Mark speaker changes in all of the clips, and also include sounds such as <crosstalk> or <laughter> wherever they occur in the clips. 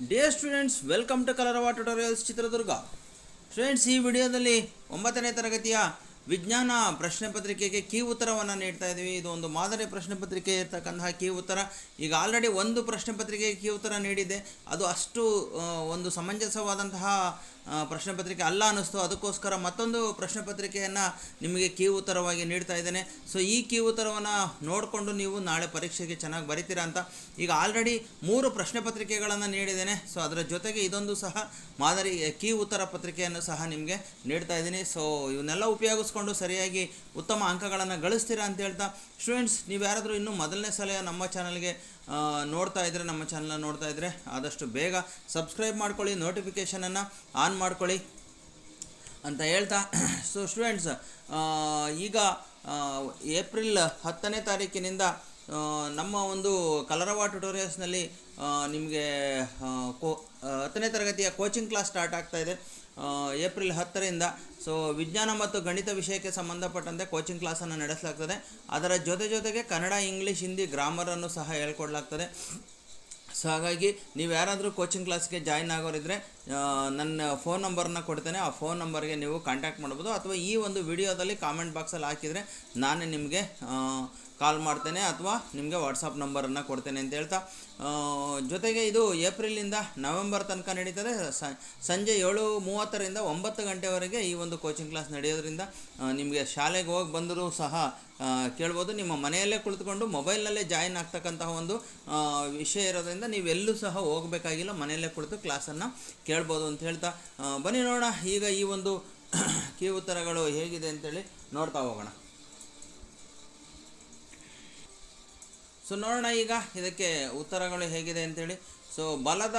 Speaker 1: Dear students welcome to Kalarava tutorials Chitradurga students ಈ ವಿಡಿಯೋದಲ್ಲಿ ಒಂಬತ್ತನೇ ತರಗತಿಯ ವಿಜ್ಞಾನ ಪ್ರಶ್ನೆ ಪತ್ರಿಕೆಗೆ ಕೀ ಉತ್ತರವನ್ನು ನೀಡ್ತಾ ಇದ್ದೀವಿ ಇದು ಒಂದು ಮಾದರಿ ಪ್ರಶ್ನೆ ಪತ್ರಿಕೆ ಇರ್ತಕ್ಕಂತಹ ಕೀ ಉತ್ತರ. ಈಗ ಆಲ್ರೆಡಿ ಒಂದು ಪ್ರಶ್ನೆ ಪತ್ರಿಕೆಗೆ ಕೀ ಉತ್ತರ ನೀಡಿದೆ ಅದು ಅಷ್ಟು ಒಂದು ಸಮಂಜಸವಾದಂತಹ ಪ್ರಶ್ನೆ ಪತ್ರಿಕೆ ಅಲ್ಲ ಅನ್ನಿಸ್ತು. ಅದಕ್ಕೋಸ್ಕರ ಮತ್ತೊಂದು ಪ್ರಶ್ನೆ ಪತ್ರಿಕೆಯನ್ನು ನಿಮಗೆ ಕೀ ಉತ್ತರವಾಗಿ ನೀಡ್ತಾ ಇದ್ದೇನೆ. ಸೊ ಈ ಕೀ ಉತ್ತರವನ್ನು ನೋಡಿಕೊಂಡು ನೀವು ನಾಳೆ ಪರೀಕ್ಷೆಗೆ ಚೆನ್ನಾಗಿ ಬರಿತೀರಾ ಅಂತ. ಈಗ ಆಲ್ರೆಡಿ ಮೂರು ಪ್ರಶ್ನೆ ಪತ್ರಿಕೆಗಳನ್ನು ನೀಡಿದ್ದೇನೆ. ಸೊ ಅದರ ಜೊತೆಗೆ ಇದೊಂದು ಸಹ ಮಾದರಿ ಕೀ ಉತ್ತರ ಪತ್ರಿಕೆಯನ್ನು ಸಹ ನಿಮಗೆ ನೀಡ್ತಾ ಇದ್ದೀನಿ. ಸೊ ಇವನ್ನೆಲ್ಲ ಉಪಯೋಗಿಸ್ಕೊಂಡು ಸರಿಯಾಗಿ ಉತ್ತಮ ಅಂಕಗಳನ್ನು ಗಳಿಸ್ತೀರಾ ಅಂತ ಹೇಳ್ತಾ. ಸ್ಟೂಡೆಂಟ್ಸ್ ನೀವು ಯಾರಾದರೂ ಇನ್ನೂ ಮೊದಲನೇ ಸಲ ನಮ್ಮ ಚಾನಲ್ಗೆ ನೋಡ್ತಾ ಇದ್ದರೆ ನಮ್ಮ ಚಾನಲ್ನ ನೋಡ್ತಾ ಇದ್ದರೆ ಆದಷ್ಟು ಬೇಗ ಸಬ್ಸ್ಕ್ರೈಬ್ ಮಾಡ್ಕೊಳ್ಳಿ ನೋಟಿಫಿಕೇಷನನ್ನು ಆನ್ ಮಾಡ್ಕೊಳ್ಳಿ ಅಂತ ಹೇಳ್ತಾ. <clears throat> ಸೊ ಸ್ಟೂಡೆಂಟ್ಸ್ ಈಗ ಏಪ್ರಿಲ್ ಹತ್ತನೇ ತಾರೀಕಿನಿಂದ ನಮ್ಮ ಒಂದು ಕಲರವ ಟ್ಯುಟೋರಿಯಲ್ಸ್ನಲ್ಲಿ ನಿಮಗೆ ಕೋ ಹತ್ತನೇ ತರಗತಿಯ ಕೋಚಿಂಗ್ ಕ್ಲಾಸ್ ಸ್ಟಾರ್ಟ್ ಆಗ್ತಾ ಇದೆ. ಏಪ್ರಿಲ್ ಹತ್ತರಿಂದ. ಸೊ ವಿಜ್ಞಾನ ಮತ್ತು ಗಣಿತ ವಿಷಯಕ್ಕೆ ಸಂಬಂಧಪಟ್ಟಂತೆ ಕೋಚಿಂಗ್ ಕ್ಲಾಸನ್ನು ನಡೆಸಲಾಗ್ತದೆ. ಅದರ ಜೊತೆ ಜೊತೆಗೆ ಕನ್ನಡ ಇಂಗ್ಲೀಷ್ ಹಿಂದಿ ಗ್ರಾಮರನ್ನು ಸಹ ಹೇಳ್ಕೊಡ್ಲಾಗ್ತದೆ. ಸೊ ಹಾಗಾಗಿ ನೀವು ಯಾರಾದರೂ ಕೋಚಿಂಗ್ ಕ್ಲಾಸ್ಗೆ ಜಾಯ್ನ್ ಆಗೋರಿದ್ರೆ ಆ, ನನ್ನ ಫೋನ್ ನಂಬರನ್ನ ಕೊಡ್ತೇನೆ. ಆ ಫೋನ್ ನಂಬರ್ಗೆ ನೀವು ಕಾಂಟ್ಯಾಕ್ಟ್ ಮಾಡ್ಬೋದು. ಅಥವಾ ಈ ಒಂದು ವಿಡಿಯೋದಲ್ಲಿ ಕಾಮೆಂಟ್ ಬಾಕ್ಸಲ್ಲಿ ಹಾಕಿದರೆ ನಾನೇ ನಿಮಗೆ ಕಾಲ್ ಮಾಡ್ತೇನೆ ಅಥವಾ ನಿಮಗೆ ವಾಟ್ಸಪ್ ನಂಬರನ್ನು ಕೊಡ್ತೇನೆ ಅಂತ ಹೇಳ್ತಾ ಜೊತೆಗೆ ಇದು ಏಪ್ರಿಲಿಂದ ನವೆಂಬರ್ ತನಕ ನಡೀತದೆ. ಸಂಜೆ ಏಳು ಮೂವತ್ತರಿಂದ ಒಂಬತ್ತು ಗಂಟೆವರೆಗೆ ಈ ಒಂದು ಕೋಚಿಂಗ್ ಕ್ಲಾಸ್ ನಡೆಯೋದ್ರಿಂದ ನಿಮಗೆ ಶಾಲೆಗೆ ಹೋಗಿ ಬಂದರೂ ಸಹ ಕೇಳ್ಬೋದು. ನಿಮ್ಮ ಮನೆಯಲ್ಲೇ ಕುಳಿತುಕೊಂಡು ಮೊಬೈಲ್ನಲ್ಲೇ ಜಾಯಿನ್ ಆಗ್ತಕ್ಕಂತಹ ಒಂದು ವಿಷಯ ಇರೋದ್ರಿಂದ ನೀವೆಲ್ಲೂ ಸಹ ಹೋಗಬೇಕಾಗಿಲ್ಲ, ಮನೆಯಲ್ಲೇ ಕುಳಿತು ಕ್ಲಾಸನ್ನು ಕೇಳ್ಬೋದು ಅಂತ ಹೇಳ್ತಾ ಬನ್ನಿ ನೋಡೋಣ. ಈಗ ಈ ಒಂದು <clears throat> ಕೀ ಉತ್ತರಗಳು ಹೇಗಿದೆ ಅಂತೇಳಿ ನೋಡ್ತಾ ಹೋಗೋಣ. ಸೊ ನೋಡೋಣ ಈಗ ಇದಕ್ಕೆ ಉತ್ತರಗಳು ಹೇಗಿದೆ ಅಂತೇಳಿ. ಸೊ ಬಲದ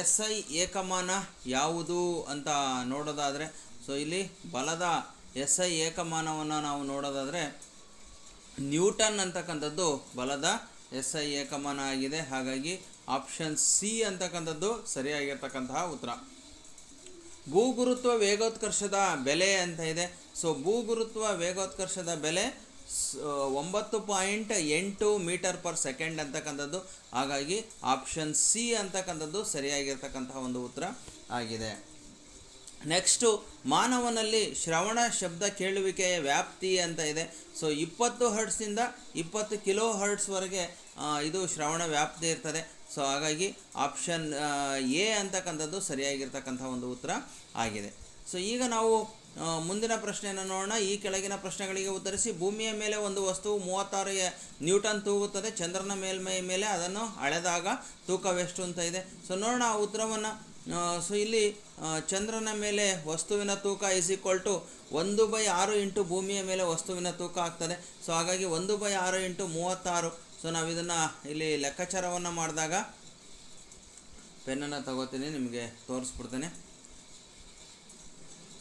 Speaker 1: ಎಸ್ ಐ ಏಕಮಾನ ಯಾವುದು ಅಂತ ನೋಡೋದಾದರೆ ಸೊ ಇಲ್ಲಿ ಬಲದ ಎಸ್ ಐ ಏಕಮಾನವನ್ನು ನಾವು ನೋಡೋದಾದರೆ ನ್ಯೂಟನ್ ಅಂತಕ್ಕಂಥದ್ದು ಬಲದ ಎಸ್ ಐ ಏಕಮಾನ ಆಗಿದೆ. ಹಾಗಾಗಿ ಆಪ್ಷನ್ ಸಿ ಅಂತಕ್ಕಂಥದ್ದು ಸರಿಯಾಗಿರ್ತಕ್ಕಂತಹ ಉತ್ತರ. ಭೂಗುರುತ್ವ ವೇಗೋತ್ಕರ್ಷದ ಬೆಲೆ ಅಂತ ಇದೆ. ಸೊ ಭೂಗುರುತ್ವ ವೇಗೋತ್ಕರ್ಷದ ಬೆಲೆ ಒಂಬತ್ತು ಪಾಯಿಂಟ್ ಎಂಟು ಮೀಟರ್ ಪರ್ ಸೆಕೆಂಡ್ ಅಂತಕ್ಕಂಥದ್ದು. ಹಾಗಾಗಿ ಆಪ್ಷನ್ ಸಿ ಅಂತಕ್ಕಂಥದ್ದು ಸರಿಯಾಗಿರ್ತಕ್ಕಂತಹ ಒಂದು ಉತ್ತರ ಆಗಿದೆ. ನೆಕ್ಸ್ಟು, ಮಾನವನಲ್ಲಿ ಶ್ರವಣ ಶಬ್ದ ಕೇಳುವಿಕೆಯ ವ್ಯಾಪ್ತಿ ಅಂತ ಇದೆ. ಸೊ, ಇಪ್ಪತ್ತು ಹರ್ಟ್ಸಿಂದ ಇಪ್ಪತ್ತು ಕಿಲೋ ಹರ್ಟ್ಸ್ವರೆಗೆ ಇದು ಶ್ರವಣ ವ್ಯಾಪ್ತಿ ಇರ್ತದೆ. ಸೊ, ಹಾಗಾಗಿ ಆಪ್ಷನ್ ಎ ಅಂತಕ್ಕಂಥದ್ದು ಸರಿಯಾಗಿರ್ತಕ್ಕಂಥ ಒಂದು ಉತ್ತರ ಆಗಿದೆ. ಸೊ, ಈಗ ನಾವು ಮುಂದಿನ ಪ್ರಶ್ನೆಯನ್ನು ನೋಡೋಣ. ಈ ಕೆಳಗಿನ ಪ್ರಶ್ನೆಗಳಿಗೆ ಉತ್ತರಿಸಿ ಭೂಮಿಯ ಮೇಲೆ ಒಂದು ವಸ್ತುವು ಮೂವತ್ತಾರು ನ್ಯೂಟನ್ ತೂಗುತ್ತದೆ. ಚಂದ್ರನ ಮೇಲ್ಮೈ ಮೇಲೆ ಅದನ್ನು ಅಳೆದಾಗ ತೂಕವೆಷ್ಟು ಅಂತ ಇದೆ. ಸೊ ನೋಡೋಣ ಆ ಉತ್ತರವನ್ನು. ಸೊ ಇಲ್ಲಿ ಚಂದ್ರನ ಮೇಲೆ ವಸ್ತುವಿನ ತೂಕ ಇಸ್ ಈಕ್ವಲ್ ಟು ಒಂದು ಬೈ ಆರು ಇಂಟು ಭೂಮಿಯ ಮೇಲೆ ವಸ್ತುವಿನ ತೂಕ ಆಗ್ತದೆ. ಸೊ ಹಾಗಾಗಿ ಒಂದು ಬೈ ಆರು ಇಂಟು ಮೂವತ್ತಾರು. ಸೊ ನಾವು ಇದನ್ನು ಇಲ್ಲಿ ಲೆಕ್ಕಾಚಾರವನ್ನು ಮಾಡಿದಾಗ ಪೆನ್ನನ್ನು ತಗೋತೀನಿ, ನಿಮಗೆ ತೋರಿಸ್ಬಿಡ್ತೇನೆ.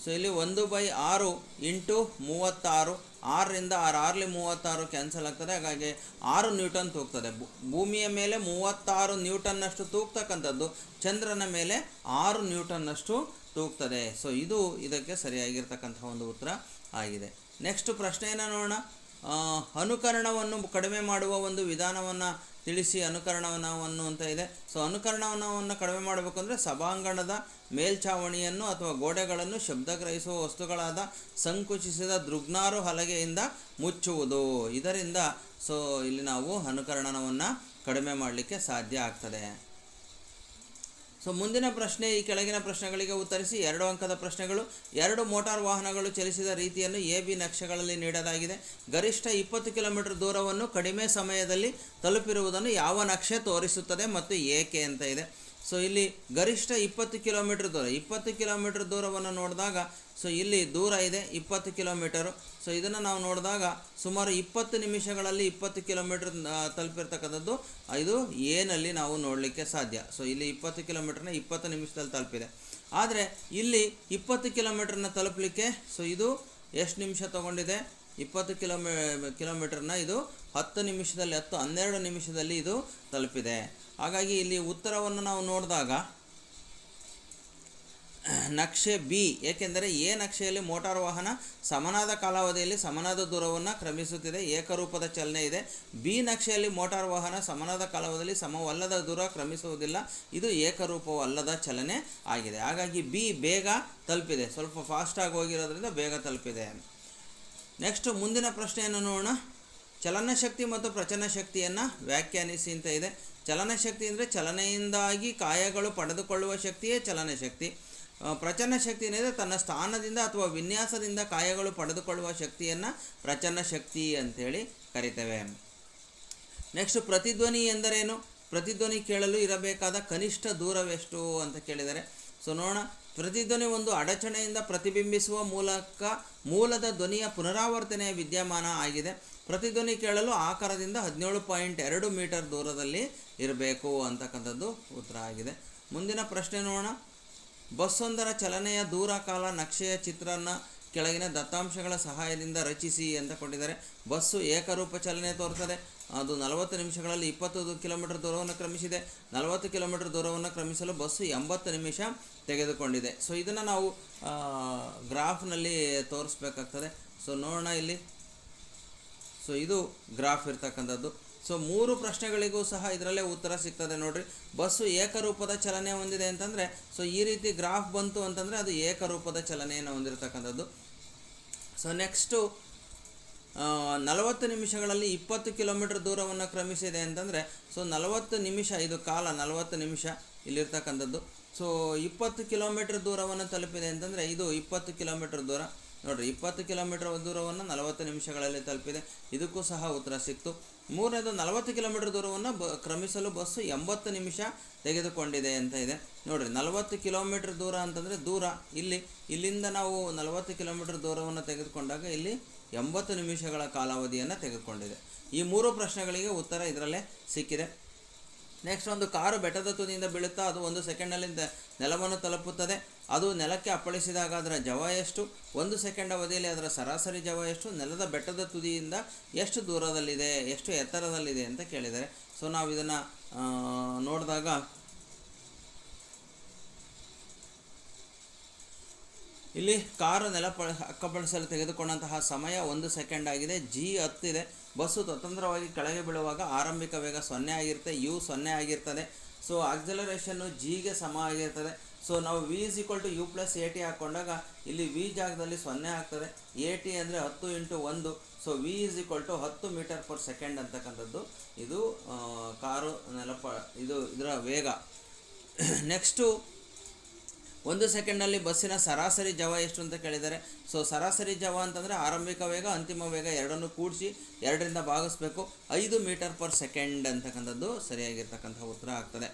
Speaker 1: ಸೊ ಇಲ್ಲಿ ಒಂದು ಬೈ ಆರು ಇಂಟು ಮೂವತ್ತಾರು, ಆರರಿಂದ ಆರು ಆರಲ್ಲಿ ಮೂವತ್ತಾರು ಕ್ಯಾನ್ಸಲ್ ಆಗ್ತದೆ. ಹಾಗಾಗಿ ಆರು ನ್ಯೂಟನ್ ತೂಗ್ತದೆ. ಭೂಮಿಯ ಮೇಲೆ ಮೂವತ್ತಾರು ನ್ಯೂಟನ್ನಷ್ಟು ತೂಗ್ತಕ್ಕಂಥದ್ದು, ಚಂದ್ರನ ಮೇಲೆ ಆರು ನ್ಯೂಟನ್ನಷ್ಟು ತೂಗ್ತದೆ. ಸೊ ಇದು ಇದಕ್ಕೆ ಸರಿಯಾಗಿರ್ತಕ್ಕಂಥ ಒಂದು ಉತ್ತರ ಆಗಿದೆ. ನೆಕ್ಸ್ಟ್ ಪ್ರಶ್ನೆಯನ್ನು ನೋಡೋಣ. ಅನುಕರಣವನ್ನು ಕಡಿಮೆ ಮಾಡುವ ಒಂದು ವಿಧಾನವನ್ನು ತಿಳಿಸಿ ಅನುಕರಣವನ್ನು ಅಂತ ಇದೆ. ಸೊ ಅನುಕರಣವನ್ನು ಕಡಿಮೆ ಮಾಡಬೇಕಂದ್ರೆ ಸಭಾಂಗಣದ ಮೇಲ್ಛಾವಣಿಯನ್ನು ಅಥವಾ ಗೋಡೆಗಳನ್ನು ಶಬ್ದಗ್ರಹಿಸುವ ವಸ್ತುಗಳಾದ ಸಂಕುಚಿಸಿದ ದೃಗ್ನಾರು ಹಲಗೆಯಿಂದ ಮುಚ್ಚುವುದು. ಇದರಿಂದ ಸೊ ಇಲ್ಲಿ ನಾವು ಅನುಕರಣವನ್ನು ಕಡಿಮೆ ಮಾಡಲಿಕ್ಕೆ ಸಾಧ್ಯ ಆಗ್ತದೆ. ಸೊ ಮುಂದಿನ ಪ್ರಶ್ನೆ, ಈ ಕೆಳಗಿನ ಪ್ರಶ್ನೆಗಳಿಗೆ ಉತ್ತರಿಸಿ ಎರಡು ಅಂಕದ ಪ್ರಶ್ನೆಗಳು, ಎರಡು ಮೋಟಾರ್ ವಾಹನಗಳು ಚಲಿಸಿದ ರೀತಿಯನ್ನು ಎ ಬಿ ನಕ್ಷೆಗಳಲ್ಲಿ ನೀಡಲಾಗಿದೆ. ಗರಿಷ್ಠ ಇಪ್ಪತ್ತು ಕಿಲೋಮೀಟರ್ ದೂರವನ್ನು ಕಡಿಮೆ ಸಮಯದಲ್ಲಿ ತಲುಪಿರುವುದನ್ನು ಯಾವ ನಕ್ಷೆ ತೋರಿಸುತ್ತದೆ ಮತ್ತು ಏಕೆ ಅಂತ ಇದೆ. ಸೊ ಇಲ್ಲಿ ಗರಿಷ್ಠ ಇಪ್ಪತ್ತು ಕಿಲೋಮೀಟರ್ ದೂರ, ಇಪ್ಪತ್ತು ಕಿಲೋಮೀಟರ್ ದೂರವನ್ನು ನೋಡಿದಾಗ ಸೊ ಇಲ್ಲಿ ದೂರ ಇದೆ, ಇಪ್ಪತ್ತು ಕಿಲೋಮೀಟರು. ಸೊ ಇದನ್ನು ನಾವು ನೋಡಿದಾಗ ಸುಮಾರು ಇಪ್ಪತ್ತು ನಿಮಿಷಗಳಲ್ಲಿ ಇಪ್ಪತ್ತು ಕಿಲೋಮೀಟರ್ ತಲುಪಿರ್ತಕ್ಕಂಥದ್ದು ಇದು ಏನಲ್ಲಿ ನಾವು ನೋಡಲಿಕ್ಕೆ ಸಾಧ್ಯ. ಸೊ ಇಲ್ಲಿ ಇಪ್ಪತ್ತು ಕಿಲೋಮೀಟರ್ನ ಇಪ್ಪತ್ತು ನಿಮಿಷದಲ್ಲಿ ತಲುಪಿದೆ. ಆದರೆ, ಇಲ್ಲಿ ಇಪ್ಪತ್ತು ಕಿಲೋಮೀಟ್ರನ್ನ ತಲುಪಲಿಕ್ಕೆ ಸೊ ಇದು ಎಷ್ಟು ನಿಮಿಷ ತಗೊಂಡಿದೆ? ಇಪ್ಪತ್ತು ಕಿಲೋಮೀ ಕಿಲೋಮೀಟ್ರನ್ನ ಇದು ಹತ್ತು ನಿಮಿಷದಲ್ಲಿ, ಹತ್ತು ಹನ್ನೆರಡು ನಿಮಿಷದಲ್ಲಿ ಇದು ತಲುಪಿದೆ. ಹಾಗಾಗಿ ಇಲ್ಲಿ ಉತ್ತರವನ್ನು ನಾವು ನೋಡಿದಾಗ ನಕ್ಷೆ ಬಿ, ಏಕೆಂದರೆ ಎ ನಕ್ಷೆಯಲ್ಲಿ ಮೋಟಾರ್ ವಾಹನ ಸಮನಾದ ಕಾಲಾವಧಿಯಲ್ಲಿ ಸಮನಾದ ದೂರವನ್ನು ಕ್ರಮಿಸುತ್ತಿದೆ, ಏಕರೂಪದ ಚಲನೆ ಇದೆ. ಬಿ ನಕ್ಷೆಯಲ್ಲಿ ಮೋಟಾರ್ ವಾಹನ ಸಮನಾದ ಕಾಲಾವಧಿಯಲ್ಲಿ ಸಮವಲ್ಲದ ದೂರ ಕ್ರಮಿಸುವುದಿಲ್ಲ, ಇದು ಏಕರೂಪವಲ್ಲದ ಚಲನೆ ಆಗಿದೆ. ಹಾಗಾಗಿ ಬಿ ಬೇಗ ತಲುಪಿದೆ, ಸ್ವಲ್ಪ ಫಾಸ್ಟಾಗಿ ಹೋಗಿರೋದ್ರಿಂದ ಬೇಗ ತಲುಪಿದೆ. ನೆಕ್ಸ್ಟ್ ಮುಂದಿನ ಪ್ರಶ್ನೆಯನ್ನು ನೋಡೋಣ. ಚಲನಶಕ್ತಿ ಮತ್ತು ಪ್ರಚನ ಶಕ್ತಿಯನ್ನು ವ್ಯಾಖ್ಯಾನಿಸಿ ಅಂತ ಇದೆ. ಚಲನಶಕ್ತಿ ಅಂದರೆ ಚಲನೆಯಿಂದಾಗಿ ಕಾಯಗಳು ಪಡೆದುಕೊಳ್ಳುವ ಶಕ್ತಿಯೇ ಚಲನಶಕ್ತಿ ಆ, ಪ್ರಚನ ಶಕ್ತಿ ಏನಿದೆ? ತನ್ನ ಸ್ಥಾನದಿಂದ ಅಥವಾ ವಿನ್ಯಾಸದಿಂದ ಕಾಯಗಳು ಪಡೆದುಕೊಳ್ಳುವ ಶಕ್ತಿಯನ್ನು ಪ್ರಚನ್ನ ಶಕ್ತಿ ಅಂಥೇಳಿ ಕರಿತೇವೆ. ನೆಕ್ಸ್ಟ್ ಪ್ರತಿಧ್ವನಿ ಎಂದರೇನು? ಪ್ರತಿಧ್ವನಿ ಕೇಳಲು ಇರಬೇಕಾದ ಕನಿಷ್ಠ ದೂರವೆಷ್ಟು ಅಂತ ಕೇಳಿದರೆ ಸೊ ನೋಡೋಣ. ಪ್ರತಿಧ್ವನಿ ಒಂದು ಅಡಚಣೆಯಿಂದ ಪ್ರತಿಬಿಂಬಿಸುವ ಮೂಲಕ ಮೂಲದ ಧ್ವನಿಯ ಪುನರಾವರ್ತನೆಯ ವಿದ್ಯಮಾನ ಆಗಿದೆ. ಪ್ರತಿಧ್ವನಿ ಕೇಳಲು ಆಕಾರದಿಂದ ಹದಿನೇಳು ಪಾಯಿಂಟ್ ಎರಡು ಮೀಟರ್ ದೂರದಲ್ಲಿ ಇರಬೇಕು ಅಂತಕ್ಕಂಥದ್ದು ಉತ್ತರ ಆಗಿದೆ. ಮುಂದಿನ ಪ್ರಶ್ನೆ ನೋಡೋಣ. ಬಸ್ಸೊಂದರ ಚಲನೆಯ ದೂರಕಾಲ ನಕ್ಷೆಯ ಚಿತ್ರನ ಕೆಳಗಿನ ದತ್ತಾಂಶಗಳ ಸಹಾಯದಿಂದ ರಚಿಸಿ ಅಂತ ಕೊಟ್ಟಿದ್ದಾರೆ ಬಸ್ಸು ಏಕರೂಪ ಚಲನೆ ತೋರ್ತದೆ ಅದು ನಲವತ್ತು ನಿಮಿಷಗಳಲ್ಲಿ ಇಪ್ಪತ್ತು ಕಿಲೋಮೀಟರ್ ದೂರವನ್ನು ಕ್ರಮಿಸಿದೆ. ನಲವತ್ತು ಕಿಲೋಮೀಟರ್ ದೂರವನ್ನು ಕ್ರಮಿಸಲು ಬಸ್ಸು ಎಂಬತ್ತು ನಿಮಿಷ ತೆಗೆದುಕೊಂಡಿದೆ. ಸೊ ಇದನ್ನು ನಾವು ಗ್ರಾಫ್ನಲ್ಲಿ ತೋರಿಸ್ಬೇಕಾಗ್ತದೆ. ಸೊ ನೋಡೋಣ ಇಲ್ಲಿ. ಸೊ ಇದು ಗ್ರಾಫ್ ಇರ್ತಕ್ಕಂಥದ್ದು. ಸೊ ಮೂರು ಪ್ರಶ್ನೆಗಳಿಗೂ ಸಹ ಇದರಲ್ಲೇ ಉತ್ತರ ಸಿಗ್ತದೆ ನೋಡ್ರಿ. ಬಸ್ಸು ಏಕರೂಪದ ಚಲನೆ ಹೊಂದಿದೆ ಅಂತಂದರೆ ಸೊ ಈ ರೀತಿ ಗ್ರಾಫ್ ಬಂತು ಅಂತಂದರೆ ಅದು ಏಕರೂಪದ ಚಲನೆಯನ್ನು ಹೊಂದಿರತಕ್ಕಂಥದ್ದು. ಸೊ ನೆಕ್ಸ್ಟು ನಲವತ್ತು ನಿಮಿಷಗಳಲ್ಲಿ ಇಪ್ಪತ್ತು ಕಿಲೋಮೀಟರ್ ದೂರವನ್ನು ಕ್ರಮಿಸಿದೆ ಅಂತಂದರೆ ಸೊ ನಲವತ್ತು ನಿಮಿಷ, ಇದು ಕಾಲ ನಲವತ್ತು ನಿಮಿಷ ಇಲ್ಲಿರ್ತಕ್ಕಂಥದ್ದು. ಸೊ ಇಪ್ಪತ್ತು ಕಿಲೋಮೀಟರ್ ದೂರವನ್ನು ತಲುಪಿದೆ ಅಂತಂದರೆ, ಇದು ಇಪ್ಪತ್ತು ಕಿಲೋಮೀಟರ್ ದೂರ. ನೋಡಿರಿ, ಇಪ್ಪತ್ತು ಕಿಲೋಮೀಟರ್ ದೂರವನ್ನು ನಲವತ್ತು ನಿಮಿಷಗಳಲ್ಲಿ ತಲುಪಿದೆ. ಇದಕ್ಕೂ ಸಹ ಉತ್ತರ ಸಿಕ್ತು. ಮೂರನೇದು, ನಲವತ್ತು ಕಿಲೋಮೀಟರ್ ದೂರವನ್ನು ಬ, ಕ್ರಮಿಸಲು ಬಸ್ಸು ಎಂಬತ್ತು ನಿಮಿಷ ತೆಗೆದುಕೊಂಡಿದೆ ಅಂತ ಇದೆ. ನೋಡಿರಿ, ನಲವತ್ತು ಕಿಲೋಮೀಟರ್ ದೂರ ಅಂತಂದರೆ ದೂರ, ಇಲ್ಲಿ, ಇಲ್ಲಿಂದ ನಾವು ನಲವತ್ತು ಕಿಲೋಮೀಟರ್ ದೂರವನ್ನು ತೆಗೆದುಕೊಂಡಾಗ ಇಲ್ಲಿ ಎಂಬತ್ತು ನಿಮಿಷಗಳ ಕಾಲಾವಧಿಯನ್ನು ತೆಗೆದುಕೊಂಡಿದೆ. ಈ ಮೂರು ಪ್ರಶ್ನೆಗಳಿಗೆ ಉತ್ತರ ಇದರಲ್ಲೇ ಸಿಕ್ಕಿದೆ. ನೆಕ್ಸ್ಟ್ ಒಂದು ಕಾರು ಬೆಟ್ಟದ ತುದಿಯಿಂದ ಬೀಳುತ್ತಾ ಅದು ಒಂದು ಸೆಕೆಂಡಲ್ಲಿ ನೆಲವನ್ನು ತಲುಪುತ್ತದೆ. ಅದು ನೆಲಕ್ಕೆ ಅಪ್ಪಳಿಸಿದಾಗ ಅದರ ಜವ ಎಷ್ಟು? ಒಂದು ಸೆಕೆಂಡ್ ಅವಧಿಯಲ್ಲಿ ಅದರ ಸರಾಸರಿ ಜವ ಎಷ್ಟು? ನೆಲದ ಬೆಟ್ಟದ ತುದಿಯಿಂದ ಎಷ್ಟು ದೂರದಲ್ಲಿದೆ? ಎಷ್ಟು ಎತ್ತರದಲ್ಲಿದೆ ಅಂತ ಕೇಳಿದ್ದಾರೆ ಸೊ ನಾವು ಇದನ್ನು ನೋಡಿದಾಗ ಇಲ್ಲಿ ಕಾರು ನೆಲ ಅಕ್ಕಪಡಿಸಲು ತೆಗೆದುಕೊಂಡಂತಹ ಸಮಯ ಒಂದು ಸೆಕೆಂಡ್ ಆಗಿದೆ. ಜಿ ಹತ್ತಿದೆ. ಬಸ್ಸು ಸ್ವತಂತ್ರವಾಗಿ ಕೆಳಗೆ ಬೀಳುವಾಗ ಆರಂಭಿಕ ವೇಗ ಸೊನ್ನೆ ಆಗಿರುತ್ತೆ. ಯು ಸೊನ್ನೆ ಆಗಿರ್ತದೆ. ಸೊ ಆಕ್ಸಲರೇಷನ್ನು ಜಿಗೆ ಸಮ ಆಗಿರ್ತದೆ. ಸೊ ನಾವು V is equal to U plus A T ಹಾಕ್ಕೊಂಡಾಗ ಇಲ್ಲಿ ವಿ ಜಾಗದಲ್ಲಿ ಸೊನ್ನೆ ಆಗ್ತದೆ. ಎ ಟಿ ಅಂದರೆ ಹತ್ತು ಇಂಟು ಒಂದು. So V is equal to ಹತ್ತು ಮೀಟರ್ ಪರ್ ಸೆಕೆಂಡ್ ಅಂತಕ್ಕಂಥದ್ದು. ಇದು ಕಾರು ನೆಲಪ, ಇದು ಇದರ ವೇಗ. <coughs> ನೆಕ್ಸ್ಟು ಒಂದು ಸೆಕೆಂಡಲ್ಲಿ ಬಸ್ಸಿನ ಸರಾಸರಿ ಜವ ಎಷ್ಟು ಅಂತ ಕೇಳಿದ್ದಾರೆ ಸೊ ಸರಾಸರಿ ಜವ ಅಂತಂದರೆ ಆರಂಭಿಕ ವೇಗ, ಅಂತಿಮ ವೇಗ ಎರಡನ್ನು ಕೂಡಿಸಿ ಎರಡರಿಂದ ಭಾಗಿಸ್ಬೇಕು. ಐದು ಮೀಟರ್ ಪರ್ ಸೆಕೆಂಡ್ ಅಂತಕ್ಕಂಥದ್ದು ಸರಿಯಾಗಿರ್ತಕ್ಕಂಥ ಉತ್ತರ ಆಗ್ತದೆ.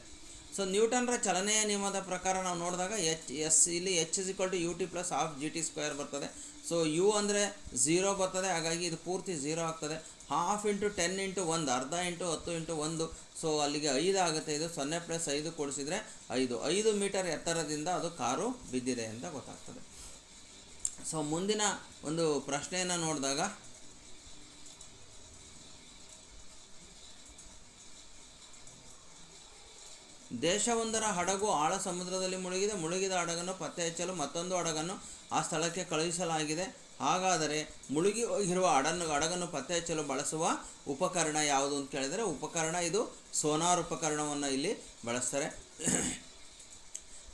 Speaker 1: ಸೊ ನ್ಯೂಟನ್ರ ಚಲನೆಯ ನಿಯಮದ ಪ್ರಕಾರ ನಾವು ನೋಡಿದಾಗ ಎಚ್ ಎಸ್ ಇಲ್ಲಿ H is equal to U T plus half G T square ಬರ್ತದೆ. ಸೊ ಯು ಅಂದರೆ ಝೀರೋ ಬರ್ತದೆ. ಹಾಗಾಗಿ ಇದು ಪೂರ್ತಿ ಝೀರೋ ಆಗ್ತದೆ. ಹಾಫ್ ಇಂಟು ಟೆನ್ ಇಂಟು ಒಂದು, ಅರ್ಧ ಇಂಟು ಹತ್ತು ಇಂಟು ಒಂದು. ಸೊ ಅಲ್ಲಿಗೆ ಐದು ಆಗುತ್ತೆ. ಇದು ಸೊನ್ನೆ ಪ್ಲಸ್ ಐದು ಕೊಡಿಸಿದರೆ ಐದು. ಐದು ಮೀಟರ್ ಎತ್ತರದಿಂದ ಅದು ಕಾರು ಬಿದ್ದಿದೆ ಅಂತ ಗೊತ್ತಾಗ್ತದೆ. ಸೊ ಮುಂದಿನ ಒಂದು ಪ್ರಶ್ನೆಯನ್ನು ನೋಡಿದಾಗ ದೇಶವೊಂದರ ಹಡಗು ಆಳ ಸಮುದ್ರದಲ್ಲಿ ಮುಳುಗಿದೆ. ಮುಳುಗಿದ ಹಡಗನ್ನು ಪತ್ತೆ ಹಚ್ಚಲು ಮತ್ತೊಂದು ಹಡಗನ್ನು ಆ ಸ್ಥಳಕ್ಕೆ ಕಳುಹಿಸಲಾಗಿದೆ. ಹಾಗಾದರೆ ಮುಳುಗಿ ಹೋಗಿರುವ ಹಡನ್ನು, ಹಡಗನ್ನು ಪತ್ತೆ ಹಚ್ಚಲು ಬಳಸುವ ಉಪಕರಣ ಯಾವುದು ಅಂತ ಕೇಳಿದರೆ ಉಪಕರಣ ಇದು. ಸೋನಾರ್ ಉಪಕರಣವನ್ನು ಇಲ್ಲಿ ಬಳಸ್ತಾರೆ.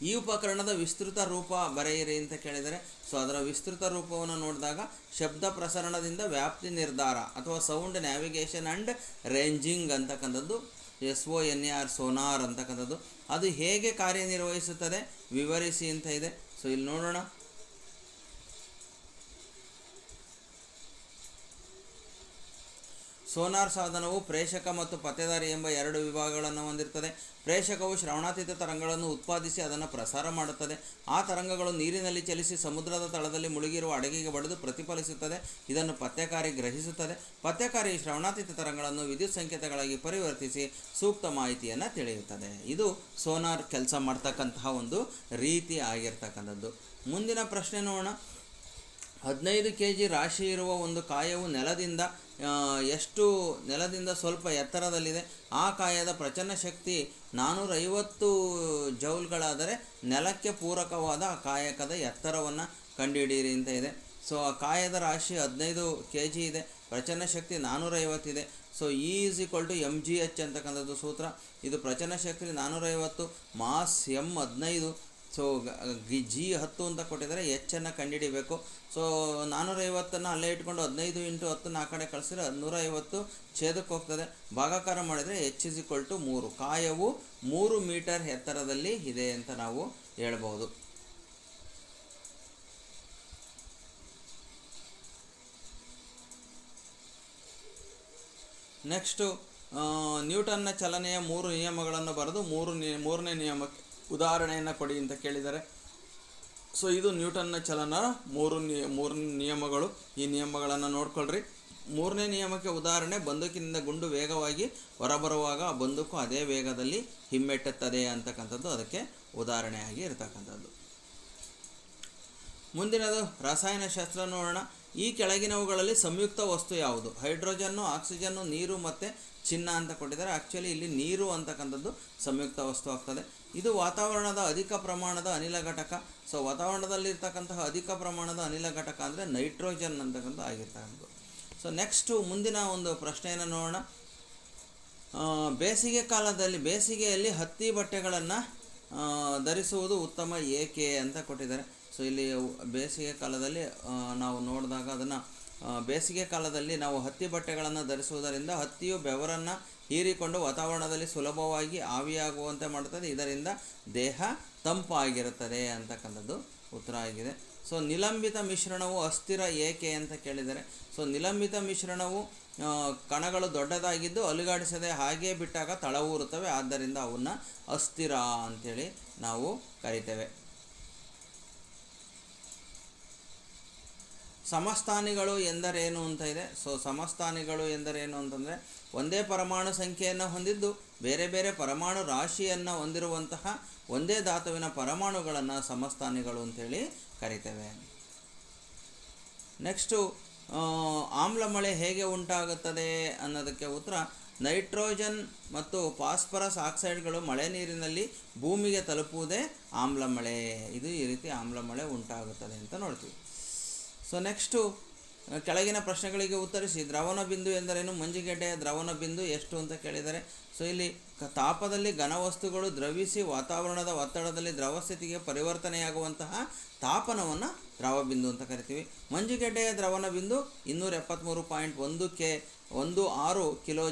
Speaker 1: ಈ ಉಪಕರಣದ ವಿಸ್ತೃತ ರೂಪ ಬರೆಯಿರಿ ಅಂತ ಕೇಳಿದರೆ, ಸೊ ಅದರ ವಿಸ್ತೃತ ರೂಪವನ್ನು ನೋಡಿದಾಗ ಶಬ್ದ ಪ್ರಸರಣದಿಂದ ವ್ಯಾಪ್ತಿ ನಿರ್ಧಾರ ಅಥವಾ ಸೌಂಡ್ ನ್ಯಾವಿಗೇಷನ್ ಆ್ಯಂಡ್ ರೇಂಜಿಂಗ್ ಅಂತಕ್ಕಂಥದ್ದು S O N A R sonar ಅಂತಕ್ಕಂಥದ್ದು. ಅದು ಹೇಗೆ ಕಾರ್ಯನಿರ್ವಹಿಸುತ್ತದೆ ವಿವರಿಸಿ ಅಂತ ಇದೆ. ಸೊ ಇಲ್ಲಿ ನೋಡೋಣ. ಸೋನಾರ್ ಸಾಧನವು ಪ್ರೇಷಕ ಮತ್ತು ಪತ್ತೆದಾರಿ ಎಂಬ ಎರಡು ವಿಭಾಗಗಳನ್ನು ಹೊಂದಿರುತ್ತದೆ. ಪ್ರೇಷಕವು ಶ್ರವಣಾತೀತ ತರಂಗಗಳನ್ನು ಉತ್ಪಾದಿಸಿ ಅದನ್ನು ಪ್ರಸಾರ ಮಾಡುತ್ತದೆ. ಆ ತರಂಗಗಳು ನೀರಿನಲ್ಲಿ ಚಲಿಸಿ ಸಮುದ್ರದ ತಳದಲ್ಲಿ ಮುಳುಗಿರುವ ಅಡಗಿಗೆ ಬಡಿದು ಪ್ರತಿಫಲಿಸುತ್ತದೆ. ಇದನ್ನು ಪತ್ತೆಕಾರಿ ಗ್ರಹಿಸುತ್ತದೆ. ಪತ್ತೆಕಾರಿ ಶ್ರವಣಾತೀತ ತರಂಗಗಳನ್ನು ವಿದ್ಯುತ್ ಸಂಕೇತಗಳಾಗಿ ಪರಿವರ್ತಿಸಿ ಸೂಕ್ತ ಮಾಹಿತಿಯನ್ನು ತಿಳಿಯುತ್ತದೆ. ಇದು ಸೋನಾರ್ ಕೆಲಸ ಮಾಡ್ತಕ್ಕಂತಹ ಒಂದು ರೀತಿ ಆಗಿರ್ತಕ್ಕಂಥದ್ದು. ಮುಂದಿನ ಪ್ರಶ್ನೆ ನೋಡೋಣ. ಹದಿನೈದು ಕೆ ಜಿ ರಾಶಿ ಇರುವ ಒಂದು ಕಾಯವು ನೆಲದಿಂದ ಎಷ್ಟು ನೆಲದಿಂದ ಸ್ವಲ್ಪ ಎತ್ತರದಲ್ಲಿದೆ. ಆ ಕಾಯದ ಪ್ರಚನ್ನ ಶಕ್ತಿ ನಾನ್ನೂರೈವತ್ತು ಜೌಲ್ಗಳಾದರೆ ನೆಲಕ್ಕೆ ಪೂರಕವಾದ ಆ ಕಾಯಕದ ಎತ್ತರವನ್ನು ಕಂಡುಹಿಡಿಯಿರಿ ಅಂತ ಇದೆ. ಸೊ, ಆ ಕಾಯದ ರಾಶಿ ಹದಿನೈದು ಕೆ ಜಿ ಇದೆ. ಪ್ರಚನ ಶಕ್ತಿ ನಾನ್ನೂರೈವತ್ತಿದೆ so E is equal to M G H ಅಂತಕ್ಕಂಥದ್ದು ಸೂತ್ರ. ಇದು ಪ್ರಚನ ಶಕ್ತಿ ನಾನ್ನೂರೈವತ್ತು ಮಾಸ್ ಎಂ ಹದಿನೈದು. ಸೊ ಜಿ ಹತ್ತು ಅಂತ ಕೊಟ್ಟಿದ್ದಾರೆ ಎಚ್ಚನ್ನು ಕಂಡುಹಿಡಿಬೇಕು. ಸೊ ನಾನ್ನೂರೈವತ್ತನ್ನು ಅಲ್ಲೇ ಇಟ್ಕೊಂಡು ಹದಿನೈದು ಇಂಟು ಹತ್ತನ್ನು ಆ ಕಡೆ ಕಳಿಸಿದ್ರೆ ನೂರ ಐವತ್ತು ಛೇದಕ್ಕೆ ಹೋಗ್ತದೆ. ಭಾಗಾಕಾರ ಮಾಡಿದರೆ ಎಚ್ ಇಸ್ ಈಕ್ವಲ್ ಟು ಮೂರು. ಕಾಯವು ಮೂರು ಮೀಟರ್ ಎತ್ತರದಲ್ಲಿ ಇದೆ ಅಂತ ನಾವು ಹೇಳ್ಬೋದು. ನೆಕ್ಸ್ಟು ನ್ಯೂಟನ್ನ ಚಲನೆಯ ಮೂರು ನಿಯಮಗಳನ್ನು ಬರೆದು ಮೂರು ಮೂರನೇ ನಿಯಮಕ್ಕೆ ಉದಾಹರಣೆಯನ್ನು ಕೊಡಿ ಅಂತ ಕೇಳಿದ್ದಾರೆ. ಸೊ ಇದು ನ್ಯೂಟನ್ನ ಚಲನ. ಮೂರು ಮೂರು ನಿಯಮಗಳು. ಈ ನಿಯಮಗಳನ್ನು ನೋಡ್ಕೊಳ್ರಿ. ಮೂರನೇ ನಿಯಮಕ್ಕೆ ಉದಾಹರಣೆ, ಬಂದೂಕಿನಿಂದ ಗುಂಡು ವೇಗವಾಗಿ ಹೊರಬರುವಾಗ ಆ ಬಂದೂಕು ಅದೇ ವೇಗದಲ್ಲಿ ಹಿಮ್ಮೆಟ್ಟುತ್ತದೆ ಅಂತಕ್ಕಂಥದ್ದು ಅದಕ್ಕೆ ಉದಾಹರಣೆಯಾಗಿ ಇರತಕ್ಕಂಥದ್ದು. ಮುಂದಿನದು ರಸಾಯನಶಾಸ್ತ್ರ ನೋಡೋಣ. ಈ ಕೆಳಗಿನವುಗಳಲ್ಲಿ ಸಂಯುಕ್ತ ವಸ್ತು ಯಾವುದು? ಹೈಡ್ರೋಜನ್ನು, ಆಕ್ಸಿಜನ್ನು, ನೀರು ಮತ್ತು ಚಿನ್ನ ಅಂತ ಕೊಟ್ಟಿದ್ದಾರೆ. ಆ್ಯಕ್ಚುಲಿ ಇಲ್ಲಿ ನೀರು ಅಂತಕ್ಕಂಥದ್ದು ಸಂಯುಕ್ತ ವಸ್ತು ಆಗ್ತದೆ. ಇದು ವಾತಾವರಣದ ಅಧಿಕ ಪ್ರಮಾಣದ ಅನಿಲ ಘಟಕ. ಸೊ ವಾತಾವರಣದಲ್ಲಿರ್ತಕ್ಕಂತಹ ಅಧಿಕ ಪ್ರಮಾಣದ ಅನಿಲ ಘಟಕ ಅಂದರೆ ನೈಟ್ರೋಜನ್ ಅಂತಕ್ಕಂಥ ಆಗಿರ್ತಕ್ಕಂಥದ್ದು. ಸೊ ನೆಕ್ಸ್ಟು ಮುಂದಿನ ಒಂದು ಪ್ರಶ್ನೆಯನ್ನು ನೋಡೋಣ. ಬೇಸಿಗೆ ಕಾಲದಲ್ಲಿ, ಬೇಸಿಗೆಯಲ್ಲಿ ಹತ್ತಿ ಬಟ್ಟೆಗಳನ್ನು ಧರಿಸುವುದು ಉತ್ತಮ ಏಕೆ ಅಂತ ಕೊಟ್ಟಿದ್ದಾರೆ. ಸೊ ಇಲ್ಲಿ ಬೇಸಿಗೆ ಕಾಲದಲ್ಲಿ ನಾವು ನೋಡಿದಾಗ ಅದನ್ನು ಬೇಸಿಗೆ ಕಾಲದಲ್ಲಿ ನಾವು ಹತ್ತಿ ಬಟ್ಟೆಗಳನ್ನು ಧರಿಸುವುದರಿಂದ ಹತ್ತಿಯು ಬೆವರನ್ನು ಹೀರಿಕೊಂಡು ವಾತಾವರಣದಲ್ಲಿ ಸುಲಭವಾಗಿ ಆವಿಯಾಗುವಂತೆ ಮಾಡುತ್ತದೆ. ಇದರಿಂದ ದೇಹ ತಂಪಾಗಿರುತ್ತದೆ ಅಂತಕ್ಕಂಥದ್ದು ಉತ್ತರ ಆಗಿದೆ. ಸೊ, ನಿಲಂಬಿತ ಮಿಶ್ರಣವು ಅಸ್ಥಿರ ಏಕೆ ಅಂತ ಕೇಳಿದರೆ, ಸೊ, ನಿಲಂಬಿತ ಮಿಶ್ರಣವು ಕಣಗಳು ದೊಡ್ಡದಾಗಿದ್ದು ಅಲುಗಾಡಿಸದೆ ಹಾಗೇ ಬಿಟ್ಟಾಗ ತಳವೂರುತ್ತವೆ. ಆದ್ದರಿಂದ ಅವನ್ನ ಅಸ್ಥಿರ ಅಂಥೇಳಿ ನಾವು ಕರಿತೇವೆ. ಸಮಸ್ಥಾನಿಗಳು ಎಂದರೇನು ಅಂತ ಇದೆ. ಸೊ ಸಮಸ್ಥಾನಿಗಳು ಎಂದರೇನು ಅಂತಂದರೆ, ಒಂದೇ ಪರಮಾಣು ಸಂಖ್ಯೆಯನ್ನು ಹೊಂದಿದ್ದು, ಬೇರೆ ಬೇರೆ ಪರಮಾಣು ರಾಶಿಯನ್ನು ಹೊಂದಿರುವಂತಹ ಒಂದೇ ಧಾತುವಿನ ಪರಮಾಣುಗಳನ್ನು ಸಮಸ್ಥಾನಿಗಳು ಅಂತೇಳಿ ಕರಿತೇವೆ. ನೆಕ್ಸ್ಟು ಆಮ್ಲ ಮಳೆ ಹೇಗೆ ಉಂಟಾಗುತ್ತದೆ ಅನ್ನೋದಕ್ಕೆ ಉತ್ತರ, ನೈಟ್ರೋಜನ್ ಮತ್ತು ಫಾಸ್ಫರಸ್ ಆಕ್ಸೈಡ್ಗಳು ಮಳೆ ನೀರಿನಲ್ಲಿ ಭೂಮಿಗೆ ತಲುಪುವುದೇ ಆಮ್ಲ ಮಳೆ. ಇದು ಈ ರೀತಿ ಆಮ್ಲ ಮಳೆ ಉಂಟಾಗುತ್ತದೆ ಅಂತ ನೋಡ್ತೀವಿ. ಸೊ ನೆಕ್ಸ್ಟು ಕೆಳಗಿನ ಪ್ರಶ್ನೆಗಳಿಗೆ ಉತ್ತರಿಸಿ. ದ್ರವಣ ಬಿಂದು ಎಂದರೇನು? ಮಂಜುಗೆಡ್ಡೆಯ ದ್ರವಣ ಬಿಂದು ಎಷ್ಟು ಅಂತ ಕೇಳಿದ್ದಾರೆ ಸೊ ಇಲ್ಲಿ ತಾಪದಲ್ಲಿ ಘನವಸ್ತುಗಳು ದ್ರವಿಸಿ ವಾತಾವರಣದ ಒತ್ತಡದಲ್ಲಿ ದ್ರವ ಸ್ಥಿತಿಗೆ ಪರಿವರ್ತನೆಯಾಗುವಂತಹ ತಾಪನವನ್ನು ದ್ರವ ಬಿಂದು ಅಂತ ಕರಿತೀವಿ. ಮಂಜುಗೆಡ್ಡೆಯ ದ್ರವಣ ಬಿಂದು ಇನ್ನೂರ ಎಪ್ಪತ್ತ್ಮೂರು ಪಾಯಿಂಟ್ ಒಂದು ಕೆ, ಒಂದು ಆರು ಕಿಲೋ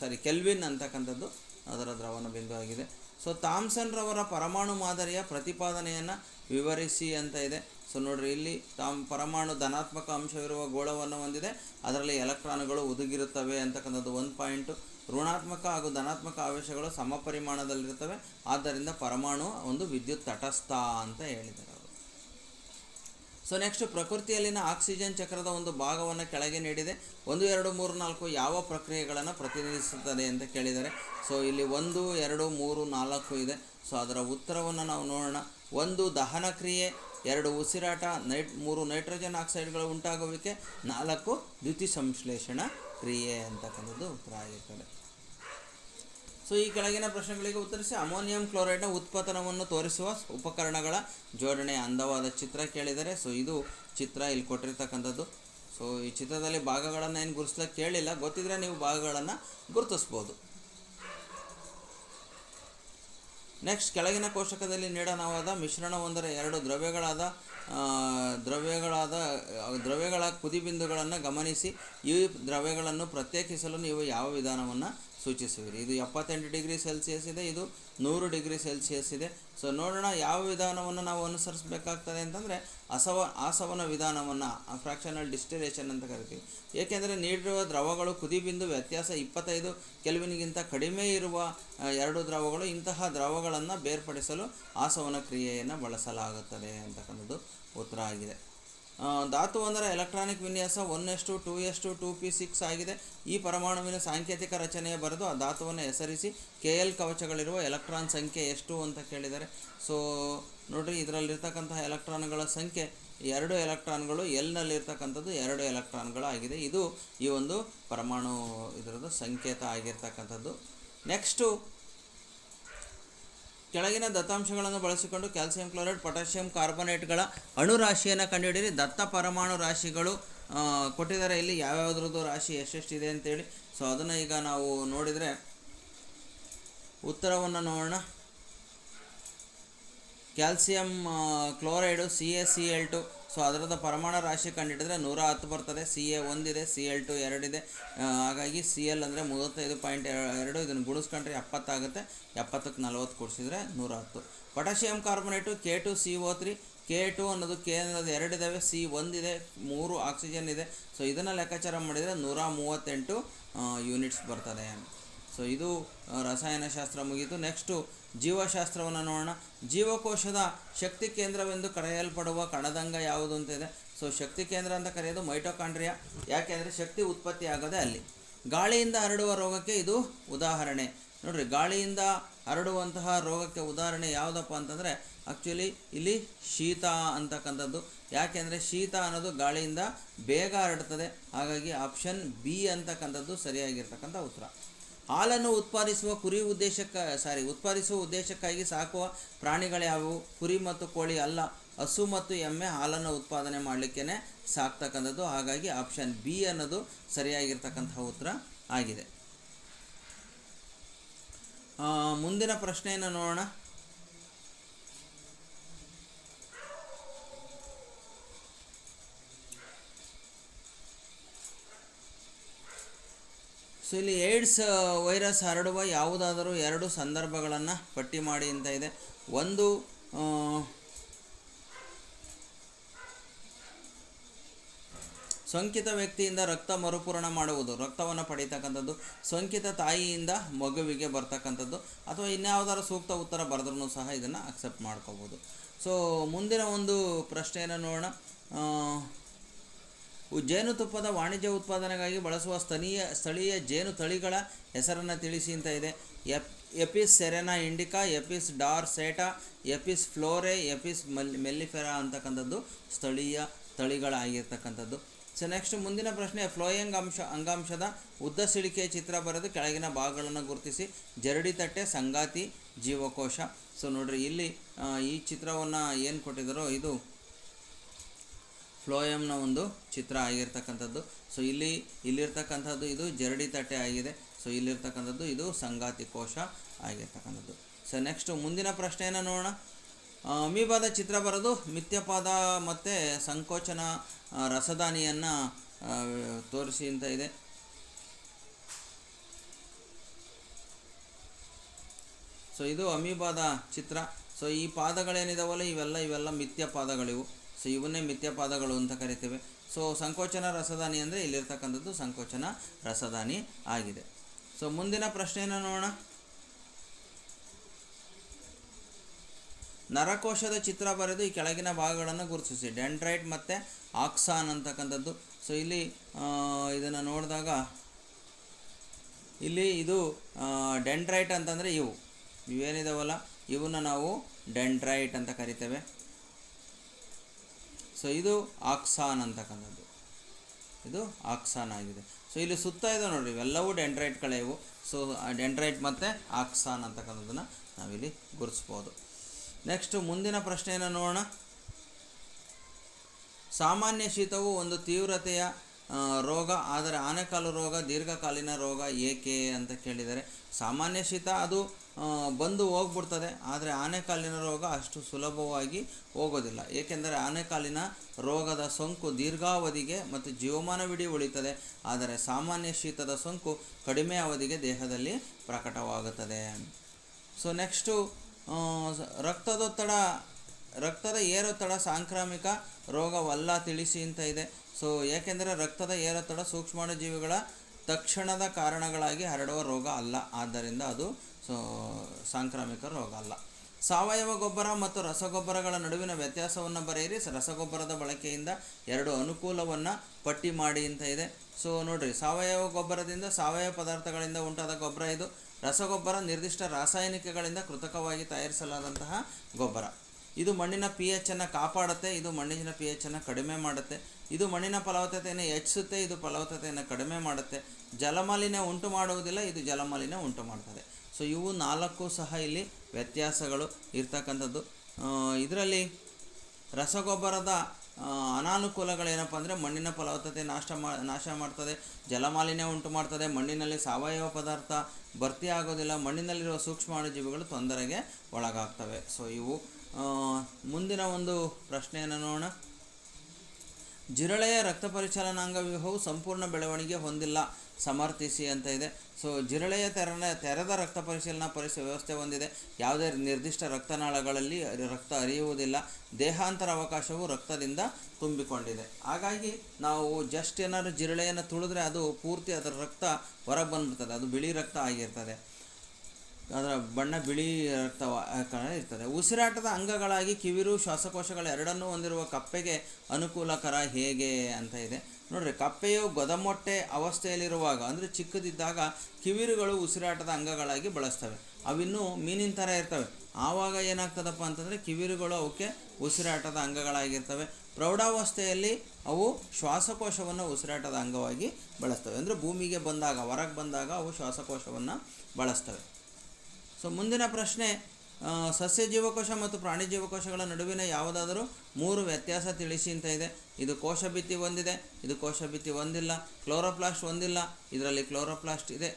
Speaker 1: ಸಾರಿ ಕೆಲ್ವಿನ್ ಅಂತಕ್ಕಂಥದ್ದು ಅದರ ದ್ರವಣ ಬಿಂದು ಆಗಿದೆ. ಸೊ ಥಾಮ್ಸನ್ ರವರ ಪರಮಾಣು ಮಾದರಿಯ ಪ್ರತಿಪಾದನೆಯನ್ನು ವಿವರಿಸಿ ಅಂತ ಇದೆ. ಸೊ ನೋಡ್ರಿ, ಇಲ್ಲಿ ತಾಮ್ ಪರಮಾಣು ಧನಾತ್ಮಕ ಅಂಶವಿರುವ ಗೋಳವನ್ನು ಹೊಂದಿದೆ. ಅದರಲ್ಲಿ ಎಲೆಕ್ಟ್ರಾನ್ಗಳು ಒದಗಿರುತ್ತವೆ ಅಂತಕ್ಕಂಥದ್ದು ಒಂದು ಪಾಯಿಂಟು. ಋಣಾತ್ಮಕ ಹಾಗೂ ಧನಾತ್ಮಕ ಆವೇಶಗಳು ಸಮಪರಿಮಾಣದಲ್ಲಿರುತ್ತವೆ. ಆದ್ದರಿಂದ ಪರಮಾಣು ಒಂದು ವಿದ್ಯುತ್ ತಟಸ್ಥ ಅಂತ ಹೇಳಿದ್ದಾರೆ. ಸೊ ನೆಕ್ಸ್ಟ್ ಪ್ರಕೃತಿಯಲ್ಲಿನ ಆಕ್ಸಿಜನ್ ಚಕ್ರದ ಒಂದು ಭಾಗವನ್ನು ಕೆಳಗೆ ನೀಡಿದೆ. ಒಂದು, ಎರಡು, ಮೂರು, ನಾಲ್ಕು ಯಾವ ಪ್ರಕ್ರಿಯೆಗಳನ್ನು ಪ್ರತಿನಿಧಿಸುತ್ತದೆ ಅಂತ ಕೇಳಿದ್ದಾರೆ. ಸೊ ಇಲ್ಲಿ ಒಂದು, ಎರಡು, ಮೂರು, ನಾಲ್ಕು ಇದೆ. ಸೊ ಅದರ ಉತ್ತರವನ್ನು ನಾವು ನೋಡೋಣ. ಒಂದು, ದಹನ ಕ್ರಿಯೆ, ಎರಡು, ಉಸಿರಾಟ, ನೈಟ್, ಮೂರು ನೈಟ್ರೋಜನ್ ಆಕ್ಸೈಡ್ಗಳು ಉಂಟಾಗುವಿಕೆ, ನಾಲ್ಕು ದ್ಯುತಿ ಸಂಶ್ಲೇಷಣ ಕ್ರಿಯೆ ಅಂತಕ್ಕಂಥದ್ದು ಆಗಿರ್ತದೆ ಸೊ ಈ ಕೆಳಗಿನ ಪ್ರಶ್ನೆಗಳಿಗೆ ಉತ್ತರಿಸಿ ಅಮೋನಿಯಂ ಕ್ಲೋರೈಡ್ನ ಉತ್ಪತನವನ್ನು ತೋರಿಸುವ ಉಪಕರಣಗಳ ಜೋಡಣೆ ಅಂದವಾದ ಚಿತ್ರ ಕೇಳಿದರೆ. ಸೊ ಇದು ಚಿತ್ರ ಇಲ್ಲಿ ಕೊಟ್ಟಿರ್ತಕ್ಕಂಥದ್ದು. ಸೊ ಈ ಚಿತ್ರದಲ್ಲಿ ಭಾಗಗಳನ್ನು ಏನು ಗುರುತಿಸ್ಲಿಕ್ಕೆ ಕೇಳಿಲ್ಲ. ಗೊತ್ತಿದ್ರೆ ನೀವು ಭಾಗಗಳನ್ನು ಗುರುತಿಸ್ಬೋದು. ನೆಕ್ಸ್ಟ್ ಕೆಳಗಿನ ಕೋಶಕದಲ್ಲಿ ನೀಡಲಾದ ಮಿಶ್ರಣವೊಂದರ ಎರಡು ದ್ರವ್ಯಗಳಾದ ದ್ರವ್ಯಗಳಾದ ದ್ರವ್ಯಗಳ ಕುದಿಬಿಂದುಗಳನ್ನು ಗಮನಿಸಿ ಈ ದ್ರವ್ಯಗಳನ್ನು ಪ್ರತ್ಯೇಕಿಸಲು ನೀವು ಯಾವ ವಿಧಾನವನ್ನು ಸೂಚಿಸುವಿರಿ. ಇದು ಎಪ್ಪತ್ತೆಂಟು ಡಿಗ್ರಿ ಸೆಲ್ಸಿಯಸ್ ಇದೆ, ಇದು ನೂರು ಡಿಗ್ರಿ ಸೆಲ್ಸಿಯಸ್ ಇದೆ. ಸೊ ನೋಡೋಣ ಯಾವ ವಿಧಾನವನ್ನು ನಾವು ಅನುಸರಿಸಬೇಕಾಗ್ತದೆ ಅಂತಂದರೆ ಅಸವ, ಆಸವನ ವಿಧಾನವನ್ನು ಫ್ರ್ಯಾಕ್ಷನಲ್ ಡಿಸ್ಟಿಲೇಷನ್ ಅಂತ ಕರಿತೀವಿ. ಏಕೆಂದರೆ ನೀಡಿರುವ ದ್ರವಗಳು ಕುದಿಬಿಂದು ವ್ಯತ್ಯಾಸ ಇಪ್ಪತ್ತೈದು ಕೆಲ್ವಿನ್ಗಿಂತ ಕಡಿಮೆ ಇರುವ ಎರಡು ದ್ರವಗಳು ಇಂತಹ ದ್ರವಗಳನ್ನು ಬೇರ್ಪಡಿಸಲು ಆಸವನ ಕ್ರಿಯೆಯನ್ನು ಬಳಸಲಾಗುತ್ತದೆ ಅಂತಕ್ಕಂಥದ್ದು ಉತ್ತರ ಆಗಿದೆ. ಆ, ಅಂದರೆ ಎಲೆಕ್ಟ್ರಾನಿಕ್ ವಿನ್ಯಾಸ one S two S two two P six ಆಗಿದೆ. ಈ ಪರಮಾಣುವಿನ ಸಾಂಕೇತಿಕ ರಚನೆಯ ಬರೆದು ಆ ಧಾತುವನ್ನು ಹೆಸರಿಸಿ ಕೆ ಎಲ್ ಕವಚಗಳಿರುವ ಎಲೆಕ್ಟ್ರಾನ್ ಸಂಖ್ಯೆ ಎಷ್ಟು ಅಂತ ಕೇಳಿದ್ದಾರೆ ಸೊ ನೋಡಿರಿ ಇದರಲ್ಲಿರ್ತಕ್ಕಂತಹ ಎಲೆಕ್ಟ್ರಾನ್ಗಳ ಸಂಖ್ಯೆ ಎರಡು ಎಲೆಕ್ಟ್ರಾನ್ಗಳು ಎಲ್ನಲ್ಲಿರ್ತಕ್ಕಂಥದ್ದು ಎರಡು ಎಲೆಕ್ಟ್ರಾನ್ಗಳು ಆಗಿದೆ ಇದು ಈ ಒಂದು ಪರಮಾಣು ಇದರದ್ದು ಸಂಕೇತ ಆಗಿರ್ತಕ್ಕಂಥದ್ದು. ನೆಕ್ಸ್ಟು ಕೆಳಗಿನ ದತ್ತಾಂಶಗಳನ್ನು ಬಳಸಿಕೊಂಡು ಕ್ಯಾಲ್ಸಿಯಂ ಕ್ಲೋರೈಡ್, ಪೊಟ್ಯಾಷಿಯಂ ಕಾರ್ಬೊನೇಟ್ಗಳ ಅಣು ರಾಶಿಯನ್ನು ಕಂಡುಹಿಡಿಯಿರಿ. ದತ್ತ ಪರಮಾಣು ರಾಶಿಗಳು ಕೊಟ್ಟಿದ್ದಾರೆ. ಇಲ್ಲಿ ಯಾವ್ಯಾವುದ್ರದ್ದು ರಾಶಿ ಎಷ್ಟೆಷ್ಟಿದೆ ಅಂತೇಳಿ. ಸೊ ಅದನ್ನು ಈಗ ನಾವು ನೋಡಿದರೆ ಉತ್ತರವನ್ನು ನೋಡೋಣ. Calcium chloride, C S C L two so ಅದರದ ಪರಮಾಣು ರಾಶಿ ಕಂಡಿಡಿದ್ರೆ ನೂರ ಹತ್ತು ಬರ್ತದೆ. ಸಿ ಎ ಒಂದಿದೆ ಸಿ ಎಲ್ ಟು ಎರಡಿದೆ. ಹಾಗಾಗಿ ಸಿ ಎಲ್ ಅಂದರೆ ಮೂವತ್ತೈದು ಪಾಯಿಂಟ್ ಎರಡು, ಇದನ್ನು ಗುಡಿಸ್ಕೊಂಡ್ರೆ ಎಪ್ಪತ್ತಾಗುತ್ತೆ ಎಪ್ಪತ್ತಕ್ಕೆ ನಲ್ವತ್ತು ಕೊಡಿಸಿದ್ರೆ ನೂರ ಹತ್ತು. Potassium carbonate K two C O three K two ಅನ್ನೋದು ಕೆ ಅನ್ನೋದು ಎರಡಿದ್ದಾವೆ ಸಿ ಒಂದಿದೆ, ಮೂರು ಆಕ್ಸಿಜನ್ ಇದೆ. ಸೊ ಇದನ್ನು ಲೆಕ್ಕಾಚಾರ ಮಾಡಿದರೆ ನೂರ ಮೂವತ್ತೆಂಟು ಯೂನಿಟ್ಸ್ ಬರ್ತದೆ. ಸೊ ಇದು ರಸಾಯನಶಾಸ್ತ್ರ ಮುಗೀತು ನೆಕ್ಸ್ಟು ಜೀವಶಾಸ್ತ್ರವನ್ನು ನೋಡೋಣ. ಜೀವಕೋಶದ ಶಕ್ತಿ ಕೇಂದ್ರವೆಂದು ಕರೆಯಲ್ಪಡುವ ಕಣದಂಗ ಯಾವುದು ಅಂತ ಇದೆ. ಸೊ ಶಕ್ತಿ ಕೇಂದ್ರ ಅಂತ ಕರೆಯೋದು ಮೈಟೋಕಾಂಡ್ರಿಯಾ. ಯಾಕೆಂದರೆ ಶಕ್ತಿ ಉತ್ಪತ್ತಿ ಆಗೋದೇ ಅಲ್ಲಿ. ಗಾಳಿಯಿಂದ ಹರಡುವ ರೋಗಕ್ಕೆ ಇದು ಉದಾಹರಣೆ. ನೋಡಿರಿ, ಗಾಳಿಯಿಂದ ಹರಡುವಂತಹ ರೋಗಕ್ಕೆ ಉದಾಹರಣೆ ಯಾವುದಪ್ಪ ಅಂತಂದರೆ ಆ್ಯಕ್ಚುಲಿ ಇಲ್ಲಿ ಶೀತ ಅಂತಕ್ಕಂಥದ್ದು. ಯಾಕೆಂದರೆ ಶೀತ ಅನ್ನೋದು ಗಾಳಿಯಿಂದ ಬೇಗ ಹರಡ್ತದೆ. ಹಾಗಾಗಿ ಆಪ್ಷನ್ ಬಿ ಅಂತಕ್ಕಂಥದ್ದು ಸರಿಯಾಗಿರ್ತಕ್ಕಂಥ ಉತ್ತರ. ಹಾಲನ್ನು ಉತ್ಪಾದಿಸುವ ಕುರಿ ಉದ್ದೇಶಕ್ಕ ಸಾರಿ ಉತ್ಪಾದಿಸುವ ಉದ್ದೇಶಕ್ಕಾಗಿ ಸಾಕುವ ಪ್ರಾಣಿಗಳ್ಯಾವುವು ಕುರಿ ಮತ್ತು ಕೋಳಿ ಅಲ್ಲ. ಹಸು ಮತ್ತು ಎಮ್ಮೆ ಹಾಲನ್ನು ಉತ್ಪಾದನೆ ಮಾಡಲಿಕ್ಕೇ ಸಾಕ್ತಕ್ಕಂಥದ್ದು. ಹಾಗಾಗಿ ಆಪ್ಷನ್ ಬಿ ಅನ್ನೋದು ಸರಿಯಾಗಿರ್ತಕ್ಕಂತಹ ಉತ್ತರ ಆಗಿದೆ. ಮುಂದಿನ ಪ್ರಶ್ನೆಯನ್ನು ನೋಡೋಣ. ಸೊ ಇಲ್ಲಿ ಏಡ್ಸ್ ವೈರಸ್ ಹರಡುವ ಯಾವುದಾದರೂ ಎರಡು ಸಂದರ್ಭಗಳನ್ನು ಪಟ್ಟಿ ಮಾಡಿ ಅಂತ ಇದೆ. ಒಂದು ಸೋಂಕಿತ ವ್ಯಕ್ತಿಯಿಂದ ರಕ್ತ ಮರುಪೂರಣ ಮಾಡುವುದು, ರಕ್ತವನ್ನು ಪಡೀತಕ್ಕಂಥದ್ದು, ಸೋಂಕಿತ ತಾಯಿಯಿಂದ ಮಗುವಿಗೆ ಬರ್ತಕ್ಕಂಥದ್ದು, ಅಥವಾ ಇನ್ಯಾವುದಾದ್ರು ಸೂಕ್ತ ಉತ್ತರ ಬರೆದ್ರೂ ಸಹ ಇದನ್ನು ಅಕ್ಸೆಪ್ಟ್ ಮಾಡ್ಕೋಬೋದು. ಸೊ ಮುಂದಿನ ಒಂದು ಪ್ರಶ್ನೆಯನ್ನು ನೋಡೋಣ. ಜೇನುತುಪ್ಪದ ವಾಣಿಜ್ಯ ಉತ್ಪಾದನೆಗಾಗಿ ಬಳಸುವ ಸ್ಥಳೀಯ ಸ್ಥಳೀಯ ಜೇನು ತಳಿಗಳ ಹೆಸರನ್ನು ತಿಳಿಸಿ ಅಂತ ಇದೆ. ಎಪ್, Apis cerana indica, Apis dorsata Apis florea, Apis ಮಲ್, ಮೆಲ್ಲಿಫೆರಾ ಅಂತಕ್ಕಂಥದ್ದು ಸ್ಥಳೀಯ ತಳಿಗಳಾಗಿರ್ತಕ್ಕಂಥದ್ದು. ಸೊ ನೆಕ್ಸ್ಟ್ ಮುಂದಿನ ಪ್ರಶ್ನೆ, ಫ್ಲೋಯಿಂಗ್ ಅಂಶ, ಅಂಗಾಂಶದ ಉದ್ದ ಸಿಳಿಕೆಯ ಚಿತ್ರ ಬರೆದು ಕೆಳಗಿನ ಭಾಗಗಳನ್ನು ಗುರುತಿಸಿ. ಜರಡಿ ತಟ್ಟೆ ಸಂಗಾತಿ, ಜೀವಕೋಶ. ಸೊ ನೋಡ್ರಿ, ಇಲ್ಲಿ ಈ ಚಿತ್ರವನ್ನು ಏನು ಕೊಟ್ಟಿದ್ದಾರೋ ಇದು ಫ್ಲೋಯಮ್ನ ಒಂದು ಚಿತ್ರ ಆಗಿರ್ತಕ್ಕಂಥದ್ದು. ಸೊ ಇಲ್ಲಿ, ಇಲ್ಲಿರ್ತಕ್ಕಂಥದ್ದು ಇದು ಜರಡಿ ತಟ್ಟೆ ಆಗಿದೆ. ಸೊ ಇಲ್ಲಿರ್ತಕ್ಕಂಥದ್ದು ಇದು ಸಂಗಾತಿ ಕೋಶ ಆಗಿರ್ತಕ್ಕಂಥದ್ದು. ಸೊ ನೆಕ್ಸ್ಟ್ ಮುಂದಿನ ಪ್ರಶ್ನೆಯನ್ನು ನೋಡೋಣ. ಅಮೀಬಾದ ಚಿತ್ರ ಬರೋದು ಮಿಥ್ಯಪಾದ ಮತ್ತು ಸಂಕೋಚನ ರಸದಾನಿಯನ್ನು ತೋರಿಸಿ ಅಂತ ಇದೆ. ಸೊ ಇದು ಅಮೀಬಾದ ಚಿತ್ರ. ಸೊ ಈ ಪಾದಗಳೇನಿದಾವಲ್ಲ? ಇವೆಲ್ಲ ಇವೆಲ್ಲ ಮಿಥ್ಯ ಪಾದಗಳಿವು ಸೊ ಇವನ್ನೇ ಮಿಥ್ಯಪಾದಗಳು ಅಂತ ಕರಿತೇವೆ. ಸೊ ಸಂಕೋಚನ ರಸದಾನಿ ಅಂದರೆ ಇಲ್ಲಿರ್ತಕ್ಕಂಥದ್ದು ಸಂಕೋಚನ ರಸದಾನಿ ಆಗಿದೆ. ಸೊ ಮುಂದಿನ ಪ್ರಶ್ನೆಯನ್ನು ನೋಡೋಣ. ನರಕೋಶದ ಚಿತ್ರ ಬರೆದು ಈ ಕೆಳಗಿನ ಭಾಗಗಳನ್ನು ಗುರುತಿಸಿ. ಡೆಂಡ್ರೈಟ್ ಮತ್ತು ಆಕ್ಸಾನ್ ಅಂತಕ್ಕಂಥದ್ದು. ಸೊ ಇಲ್ಲಿ ಇದನ್ನು ನೋಡಿದಾಗ, ಇಲ್ಲಿ ಇದು ಡೆಂಡ್ರೈಟ್ ಅಂತಂದರೆ ಇವು. ಇವೇನಿದಾವಲ್ಲ? ಇವನ್ನ ನಾವು ಡೆಂಡ್ರೈಟ್ ಅಂತ ಕರಿತೇವೆ. ಸೊ ಇದು ಆಕ್ಸಾನ್ ಅಂತಕ್ಕಂಥದ್ದು ಇದು ಆಕ್ಸಾನ್ ಆಗಿದೆ. ಸೊ ಇಲ್ಲಿ ಸುತ್ತ ಇದೆ ನೋಡಿರಿ ಇವೆಲ್ಲವೂ ಡೆಂಡ್ರೈಟ್ಗಳೇ ಇವು. ಸೊ ಡೆಂಡ್ರೈಟ್ ಮತ್ತು ಆಕ್ಸಾನ್ ಅಂತಕ್ಕಂಥದ್ದನ್ನು ನಾವಿಲ್ಲಿ ಗುರುತಿಸ್ಬೋದು. ನೆಕ್ಸ್ಟು ಮುಂದಿನ ಪ್ರಶ್ನೆಯನ್ನು ನೋಡೋಣ. ಸಾಮಾನ್ಯ ಶೀತವು ಒಂದು ತೀವ್ರತೆಯ ರೋಗ, ಆದರೆ ಆನೆಕಾಲು ರೋಗ, ದೀರ್ಘಕಾಲೀನ ರೋಗ ಏಕೆ ಅಂತ ಕೇಳಿದರೆ, ಸಾಮಾನ್ಯ ಶೀತ ಅದು ಬಂದು ಹೋಗ್ಬಿಡ್ತದೆ. ಆದರೆ ಆನೆಕಾಲಿನ ರೋಗ ಅಷ್ಟು ಸುಲಭವಾಗಿ ಹೋಗೋದಿಲ್ಲ. ಏಕೆಂದರೆ ಆನೆಕಾಲಿನ ರೋಗದ ಸೋಂಕು ದೀರ್ಘಾವಧಿಗೆ ಮತ್ತು ಜೀವಮಾನವಿಡೀ ಉಳಿತದೆ. ಆದರೆ ಸಾಮಾನ್ಯ ಶೀತದ ಸೋಂಕು ಕಡಿಮೆ ಅವಧಿಗೆ ದೇಹದಲ್ಲಿ ಪ್ರಕಟವಾಗುತ್ತದೆ. ಸೊ ನೆಕ್ಸ್ಟು ರಕ್ತದೊತ್ತಡ, ರಕ್ತದ ಏರೊತ್ತಡ ಸಾಂಕ್ರಾಮಿಕ ರೋಗವಲ್ಲ ತಿಳಿಸಿ ಅಂತ ಇದೆ. ಸೊ ಏಕೆಂದರೆ ರಕ್ತದ ಏರೊತ್ತಡ ಸೂಕ್ಷ್ಮಾಣುಜೀವಿಗಳ ತಕ್ಷಣದ ಕಾರಣಗಳಾಗಿ ಹರಡುವ ರೋಗ ಅಲ್ಲ. ಆದ್ದರಿಂದ ಅದು ಸಾಂಕ್ರಾಮಿಕ ರೋಗ ಅಲ್ಲ. ಸಾವಯವ ಗೊಬ್ಬರ ಮತ್ತು ರಸಗೊಬ್ಬರಗಳ ನಡುವಿನ ವ್ಯತ್ಯಾಸವನ್ನು ಬರೆಯಿರಿ. ರಸಗೊಬ್ಬರದ ಬಳಕೆಯಿಂದ ಎರಡು ಅನುಕೂಲವನ್ನು ಪಟ್ಟಿ ಮಾಡಿ ಅಂತ ಇದೆ. ಸೊ, ನೋಡಿರಿ, ಸಾವಯವ ಗೊಬ್ಬರದಿಂದ ಸಾವಯವ ಪದಾರ್ಥಗಳಿಂದ ಉಂಟಾದ ಗೊಬ್ಬರ ಇದು. ರಸಗೊಬ್ಬರ ನಿರ್ದಿಷ್ಟ ರಾಸಾಯನಿಕಗಳಿಂದ ಕೃತಕವಾಗಿ ತಯಾರಿಸಲಾದಂತಹ ಗೊಬ್ಬರ. ಇದು ಮಣ್ಣಿನ ಪಿ ಎಚ್ಚನ್ನು ಕಾಪಾಡುತ್ತೆ, ಇದು ಮಣ್ಣಿನ ಪಿ ಎಚ್ಚನ್ನು ಕಡಿಮೆ ಮಾಡುತ್ತೆ. ಇದು ಮಣ್ಣಿನ ಫಲವತ್ತತೆಯನ್ನು ಹೆಚ್ಚಿಸುತ್ತೆ, ಇದು ಫಲವತ್ತತೆಯನ್ನು ಕಡಿಮೆ ಮಾಡುತ್ತೆ. ಜಲಮಾಲಿನ್ಯ ಉಂಟು ಮಾಡುವುದಿಲ್ಲ, ಇದು ಜಲಮಾಲಿನ್ಯ ಉಂಟು ಮಾಡ್ತದೆ. ಸೊ ಇವು ನಾಲ್ಕು ಸಹ ಇಲ್ಲಿ ವ್ಯತ್ಯಾಸಗಳು ಇರ್ತಕ್ಕಂಥದ್ದು. ಇದರಲ್ಲಿ ರಸಗೊಬ್ಬರದ ಅನಾನುಕೂಲಗಳೇನಪ್ಪ ಅಂದರೆ ಮಣ್ಣಿನ ಫಲವತ್ತತೆ ನಾಶ ಮಾ, ನಾಶ ಮಾಡ್ತದೆ, ಜಲಮಾಲಿನ್ಯ ಉಂಟು ಮಾಡ್ತದೆ, ಮಣ್ಣಿನಲ್ಲಿ ಸಾವಯವ ಪದಾರ್ಥ ಭರ್ತಿ ಆಗೋದಿಲ್ಲ, ಮಣ್ಣಿನಲ್ಲಿರುವ ಸೂಕ್ಷ್ಮಾಣುಜೀವಿಗಳು ತೊಂದರೆಗೆ ಒಳಗಾಗ್ತವೆ. ಸೊ ಇವು ಮುಂದಿನ ಒಂದು ಪ್ರಶ್ನೆಯನ್ನು ನೋಡೋಣ. ಜಿರಳೆಯ ರಕ್ತ ಪರಿಚಲನಾಂಗ ವ್ಯೂಹವು ಸಂಪೂರ್ಣ ಬೆಳವಣಿಗೆ ಹೊಂದಿಲ್ಲ. ಸಮರ್ಥಿಸಿ ಅಂತ ಇದೆ. ಸೊ ಜಿರಳೆಯ ತೆರನ, ತೆರೆದ ರಕ್ತ ಪರಿಶೀಲನಾ ಪರಿಶೀಲ ವ್ಯವಸ್ಥೆ ಹೊಂದಿದೆ. ಯಾವುದೇ ನಿರ್ದಿಷ್ಟ ರಕ್ತನಾಳಗಳಲ್ಲಿ ರಕ್ತ ಹರಿಯುವುದಿಲ್ಲ. ದೇಹಾಂತರ ಅವಕಾಶವು ರಕ್ತದಿಂದ ತುಂಬಿಕೊಂಡಿದೆ. ಹಾಗಾಗಿ ನಾವು ಜಸ್ಟ್ ಏನಾದ್ರು ಜಿರಳೆಯನ್ನು ತುಳಿದ್ರೆ ಅದು ಪೂರ್ತಿ ಅದರ ರಕ್ತ ಹೊರಗೆ ಬಂದ್ಬಿಡ್ತದೆ. ಅದು ಬಿಳಿ ರಕ್ತ ಆಗಿರ್ತದೆ. ಅದರ ಬಣ್ಣ ಬಿಳಿ ರಕ್ತ ಇರ್ತದೆ. ಉಸಿರಾಟದ ಅಂಗಗಳಾಗಿ ಕಿವಿರು, ಶ್ವಾಸಕೋಶಗಳು ಎರಡನ್ನೂ ಹೊಂದಿರುವ ಕಪ್ಪೆಗೆ ಅನುಕೂಲಕರ ಹೇಗೆ ಅಂತ ಇದೆ. ನೋಡ್ರಿ, ಕಪ್ಪೆಯು ಗೊದಮೊಟ್ಟೆ ಅವಸ್ಥೆಯಲ್ಲಿರುವಾಗ, ಅಂದರೆ ಚಿಕ್ಕದಿದ್ದಾಗ ಕಿವಿರುಗಳು ಉಸಿರಾಟದ ಅಂಗಗಳಾಗಿ ಬಳಸ್ತವೆ. ಅವಿನ್ನೂ ಮೀನಿನ ಥರ ಇರ್ತವೆ. ಆವಾಗ ಏನಾಗ್ತದಪ್ಪ ಅಂತಂದರೆ ಕಿವಿರುಗಳು ಅವಕ್ಕೆ ಉಸಿರಾಟದ ಅಂಗಗಳಾಗಿರ್ತವೆ. ಪ್ರೌಢಾವಸ್ಥೆಯಲ್ಲಿ ಅವು ಶ್ವಾಸಕೋಶವನ್ನು ಉಸಿರಾಟದ ಅಂಗವಾಗಿ ಬಳಸ್ತವೆ. ಅಂದರೆ ಭೂಮಿಗೆ ಬಂದಾಗ, ಹೊರಗೆ ಬಂದಾಗ ಅವು ಶ್ವಾಸಕೋಶವನ್ನು ಬಳಸ್ತವೆ. ಸೊ ಮುಂದಿನ ಪ್ರಶ್ನೆ ಸಸ್ಯ ಜೀವಕೋಶ ಮತ್ತು ಪ್ರಾಣಿ ಜೀವಕೋಶಗಳ ನಡುವಿನ ಯಾವುದಾದರೂ ಮೂರು ವ್ಯತ್ಯಾಸ ತಿಳಿಸಿ ಅಂತ ಇದೆ. ಇದು ಕೋಶ ಭಿತ್ತಿ ಹೊಂದಿದೆ, ಇದು ಕೋಶ ಭಿತ್ತಿ ಹೊಂದಿಲ್ಲ, ಕ್ಲೋರೋಪ್ಲಾಸ್ಟ್ ಹೊಂದಿಲ್ಲ, ಇದರಲ್ಲಿ ಕ್ಲೋರೋಪ್ಲಾಸ್ಟ್ ಇದೆ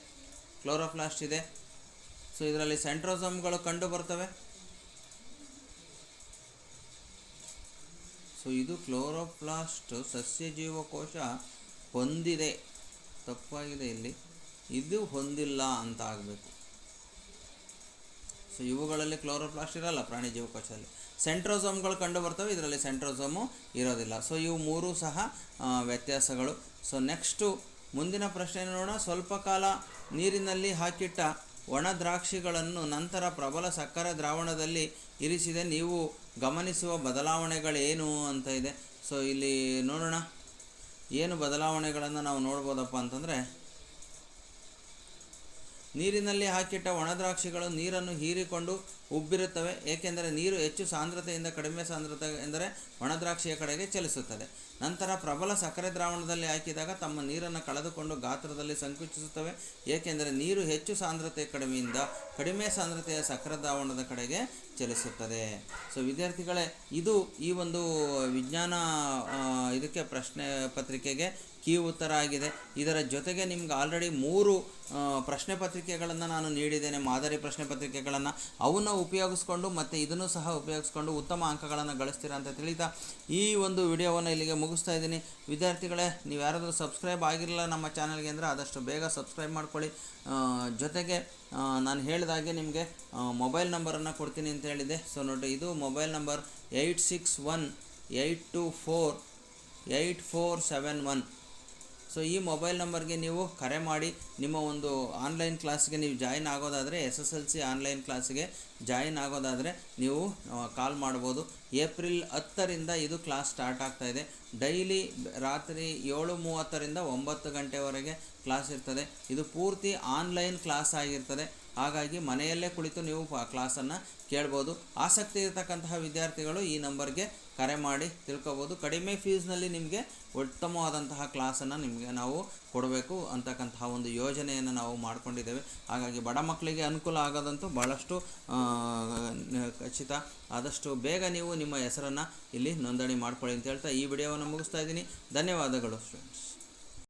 Speaker 1: ಕ್ಲೋರೋಪ್ಲಾಸ್ಟ್ ಇದೆ. ಸೊ ಇದರಲ್ಲಿ ಸೆಂಟ್ರೋಸಮ್ಗಳು ಕಂಡು ಬರ್ತವೆ. ಸೊ ಇದು ಕ್ಲೋರೋಪ್ಲಾಸ್ಟ್ ಸಸ್ಯ ಜೀವಕೋಶ ಹೊಂದಿದೆ. ತಪ್ಪಾಗಿದೆ ಇಲ್ಲಿ. ಇದು ಹೊಂದಿಲ್ಲ ಅಂತ ಆಗಬೇಕು. ಸೊ ಇವುಗಳಲ್ಲಿ ಕ್ಲೋರೋಪ್ಲಾಸ್ಟ್ ಇರಲ್ಲ, ಪ್ರಾಣಿ ಜೀವಕೋಶದಲ್ಲಿ. ಸೆಂಟ್ರೋಸೋಮ್ಗಳು ಕಂಡು ಬರ್ತವೆ ಇದರಲ್ಲಿ ಸೆಂಟ್ರೋಸೋಮು ಇರೋದಿಲ್ಲ. ಸೊ ಇವು ಮೂರು ಸಹ ವ್ಯತ್ಯಾಸಗಳು. ಸೊ ನೆಕ್ಸ್ಟು ಮುಂದಿನ ಪ್ರಶ್ನೆ ನೋಡೋಣ. ಸ್ವಲ್ಪ ಕಾಲ ನೀರಿನಲ್ಲಿ ಹಾಕಿಟ್ಟ ಒಣ ದ್ರಾಕ್ಷಿಗಳನ್ನು ನಂತರ ಪ್ರಬಲ ಸಕ್ಕರೆ ದ್ರಾವಣದಲ್ಲಿ ಇರಿಸಿದೆ. ನೀವು ಗಮನಿಸುವ ಬದಲಾವಣೆಗಳೇನು ಅಂತ ಇದೆ. ಸೊ ಇಲ್ಲಿ ನೋಡೋಣ. ಏನು ಬದಲಾವಣೆಗಳನ್ನು ನಾವು ನೋಡ್ಬೋದಪ್ಪ ಅಂತಂದರೆ ನೀರಿನಲ್ಲಿ ಹಾಕಿಟ್ಟ ಒಣದ್ರಾಕ್ಷಿಗಳು ನೀರನ್ನು ಹೀರಿಕೊಂಡು ಉಬ್ಬಿರುತ್ತವೆ. ಏಕೆಂದರೆ ನೀರು ಹೆಚ್ಚು ಸಾಂದ್ರತೆಯಿಂದ ಕಡಿಮೆ ಸಾಂದ್ರತೆ ಎಂದರೆ ಒಣದ್ರಾಕ್ಷಿಯ ಕಡೆಗೆ ಚಲಿಸುತ್ತದೆ. ನಂತರ ಪ್ರಬಲ ಸಕ್ಕರೆ ದ್ರಾವಣದಲ್ಲಿ ಹಾಕಿದಾಗ ತಮ್ಮ ನೀರನ್ನು ಕಳೆದುಕೊಂಡು ಗಾತ್ರದಲ್ಲಿ ಸಂಕುಚಿಸುತ್ತವೆ. ಏಕೆಂದರೆ ನೀರು ಹೆಚ್ಚು ಸಾಂದ್ರತೆ ಕಡಿಮೆಯಿಂದ ಕಡಿಮೆ ಸಾಂದ್ರತೆಯ ಸಕ್ಕರೆ ದ್ರಾವಣದ ಕಡೆಗೆ ಚಲಿಸುತ್ತದೆ. ಸೊ, ವಿದ್ಯಾರ್ಥಿಗಳೇ, ಇದು ಈ ಒಂದು ವಿಜ್ಞಾನ ಇದಕ್ಕೆ ಪ್ರಶ್ನೆ ಪತ್ರಿಕೆಗೆ ಕೀ ಉತ್ತರ ಆಗಿದೆ. ಇದರ ಜೊತೆಗೆ ನಿಮ್ಗೆ ಆಲ್ರೆಡಿ ಮೂರು ಪ್ರಶ್ನೆ ಪತ್ರಿಕೆಗಳನ್ನು ನಾನು ನೀಡಿದ್ದೇನೆ, ಮಾದರಿ ಪ್ರಶ್ನೆ ಪತ್ರಿಕೆಗಳನ್ನು. ಅವನ್ನ ಉಪಯೋಗಿಸ್ಕೊಂಡು ಮತ್ತು ಇದನ್ನು ಸಹ ಉಪಯೋಗಿಸ್ಕೊಂಡು ಉತ್ತಮ ಅಂಕಗಳನ್ನು ಗಳಿಸ್ತೀರಾ ಅಂತ ತಿಳಿತಾ ಈ ಒಂದು ವಿಡಿಯೋವನ್ನು ಇಲ್ಲಿಗೆ ಮುಗಿಸ್ತಾ ಇದ್ದೀನಿ. ವಿದ್ಯಾರ್ಥಿಗಳೇ, ನೀವು ಯಾರಾದರೂ ಸಬ್ಸ್ಕ್ರೈಬ್ ಆಗಿರಲಿಲ್ಲ ನಮ್ಮ ಚಾನಲ್ಗೆ ಅಂದರೆ ಆದಷ್ಟು ಬೇಗ ಸಬ್ಸ್ಕ್ರೈಬ್ ಮಾಡ್ಕೊಳ್ಳಿ. ಜೊತೆಗೆ ನಾನು ಹೇಳಿದಾಗೆ ನಿಮಗೆ ಮೊಬೈಲ್ ನಂಬರನ್ನು ಕೊಡ್ತೀನಿ ಅಂತ ಹೇಳಿದೆ ಸೊ, ನೋಡಿ, ಇದು mobile number eight six one eight two four eight four seven one. So ಈ ಮೊಬೈಲ್ ನಂಬರ್ಗೆ ನೀವು ಕರೆ ಮಾಡಿ, ನಿಮ್ಮ ಒಂದು ಆನ್ಲೈನ್ ಕ್ಲಾಸ್ಗೆ ನೀವು join ಆಗೋದಾದರೆ S S L C online ಕ್ಲಾಸ್ಗೆ ಜಾಯಿನ್ ಆಗೋದಾದರೆ ನೀವು ಕಾಲ್ ಮಾಡ್ಬೋದು. ಏಪ್ರಿಲ್ ಹತ್ತರಿಂದ ಇದು ಕ್ಲಾಸ್ ಸ್ಟಾರ್ಟ್ ಆಗ್ತಾ ಇದೆ. ಡೈಲಿ ರಾತ್ರಿ ಏಳು ಮೂವತ್ತರಿಂದ ಒಂಬತ್ತು ಗಂಟೆವರೆಗೆ ಕ್ಲಾಸ್ ಇರ್ತದೆ. ಇದು ಪೂರ್ತಿ ಆನ್ಲೈನ್ ಕ್ಲಾಸ್ ಆಗಿರ್ತದೆ. ಹಾಗಾಗಿ ಮನೆಯಲ್ಲೇ ಕುಳಿತು ನೀವು ಕ್ಲಾಸನ್ನು ಕೇಳ್ಬೋದು. ಆಸಕ್ತಿ ಇರತಕ್ಕಂತಹ ವಿದ್ಯಾರ್ಥಿಗಳು ಈ ನಂಬರ್ಗೆ ಕರೆ ಮಾಡಿ ತಿಳ್ಕೊಬೋದು. ಕಡಿಮೆ ಫೀಸ್ನಲ್ಲಿ ನಿಮಗೆ ಉತ್ತಮವಾದಂತಹ ಕ್ಲಾಸನ್ನು ನಿಮಗೆ ನಾವು ಕೊಡಬೇಕು ಅಂತಕ್ಕಂತಹ ಒಂದು ಯೋಜನೆಯನ್ನು ನಾವು ಮಾಡಿಕೊಂಡಿದ್ದೇವೆ. ಹಾಗಾಗಿ ಬಡ ಮಕ್ಕಳಿಗೆ ಅನುಕೂಲ ಆಗೋದಂತೂ ಭಾಳಷ್ಟು ಖಚಿತ ಆದಷ್ಟು ಬೇಗ ನೀವು ನಿಮ್ಮ ಹೆಸರನ್ನು ಇಲ್ಲಿ ನೋಂದಣಿ ಮಾಡ್ಕೊಳ್ಳಿ ಅಂತ ಹೇಳ್ತಾ ಈ ವಿಡಿಯೋವನ್ನು ಮುಗಿಸ್ತಾ ಇದ್ದೀನಿ. ಧನ್ಯವಾದಗಳು ಸ್ಟೂಡೆಂಟ್ಸ್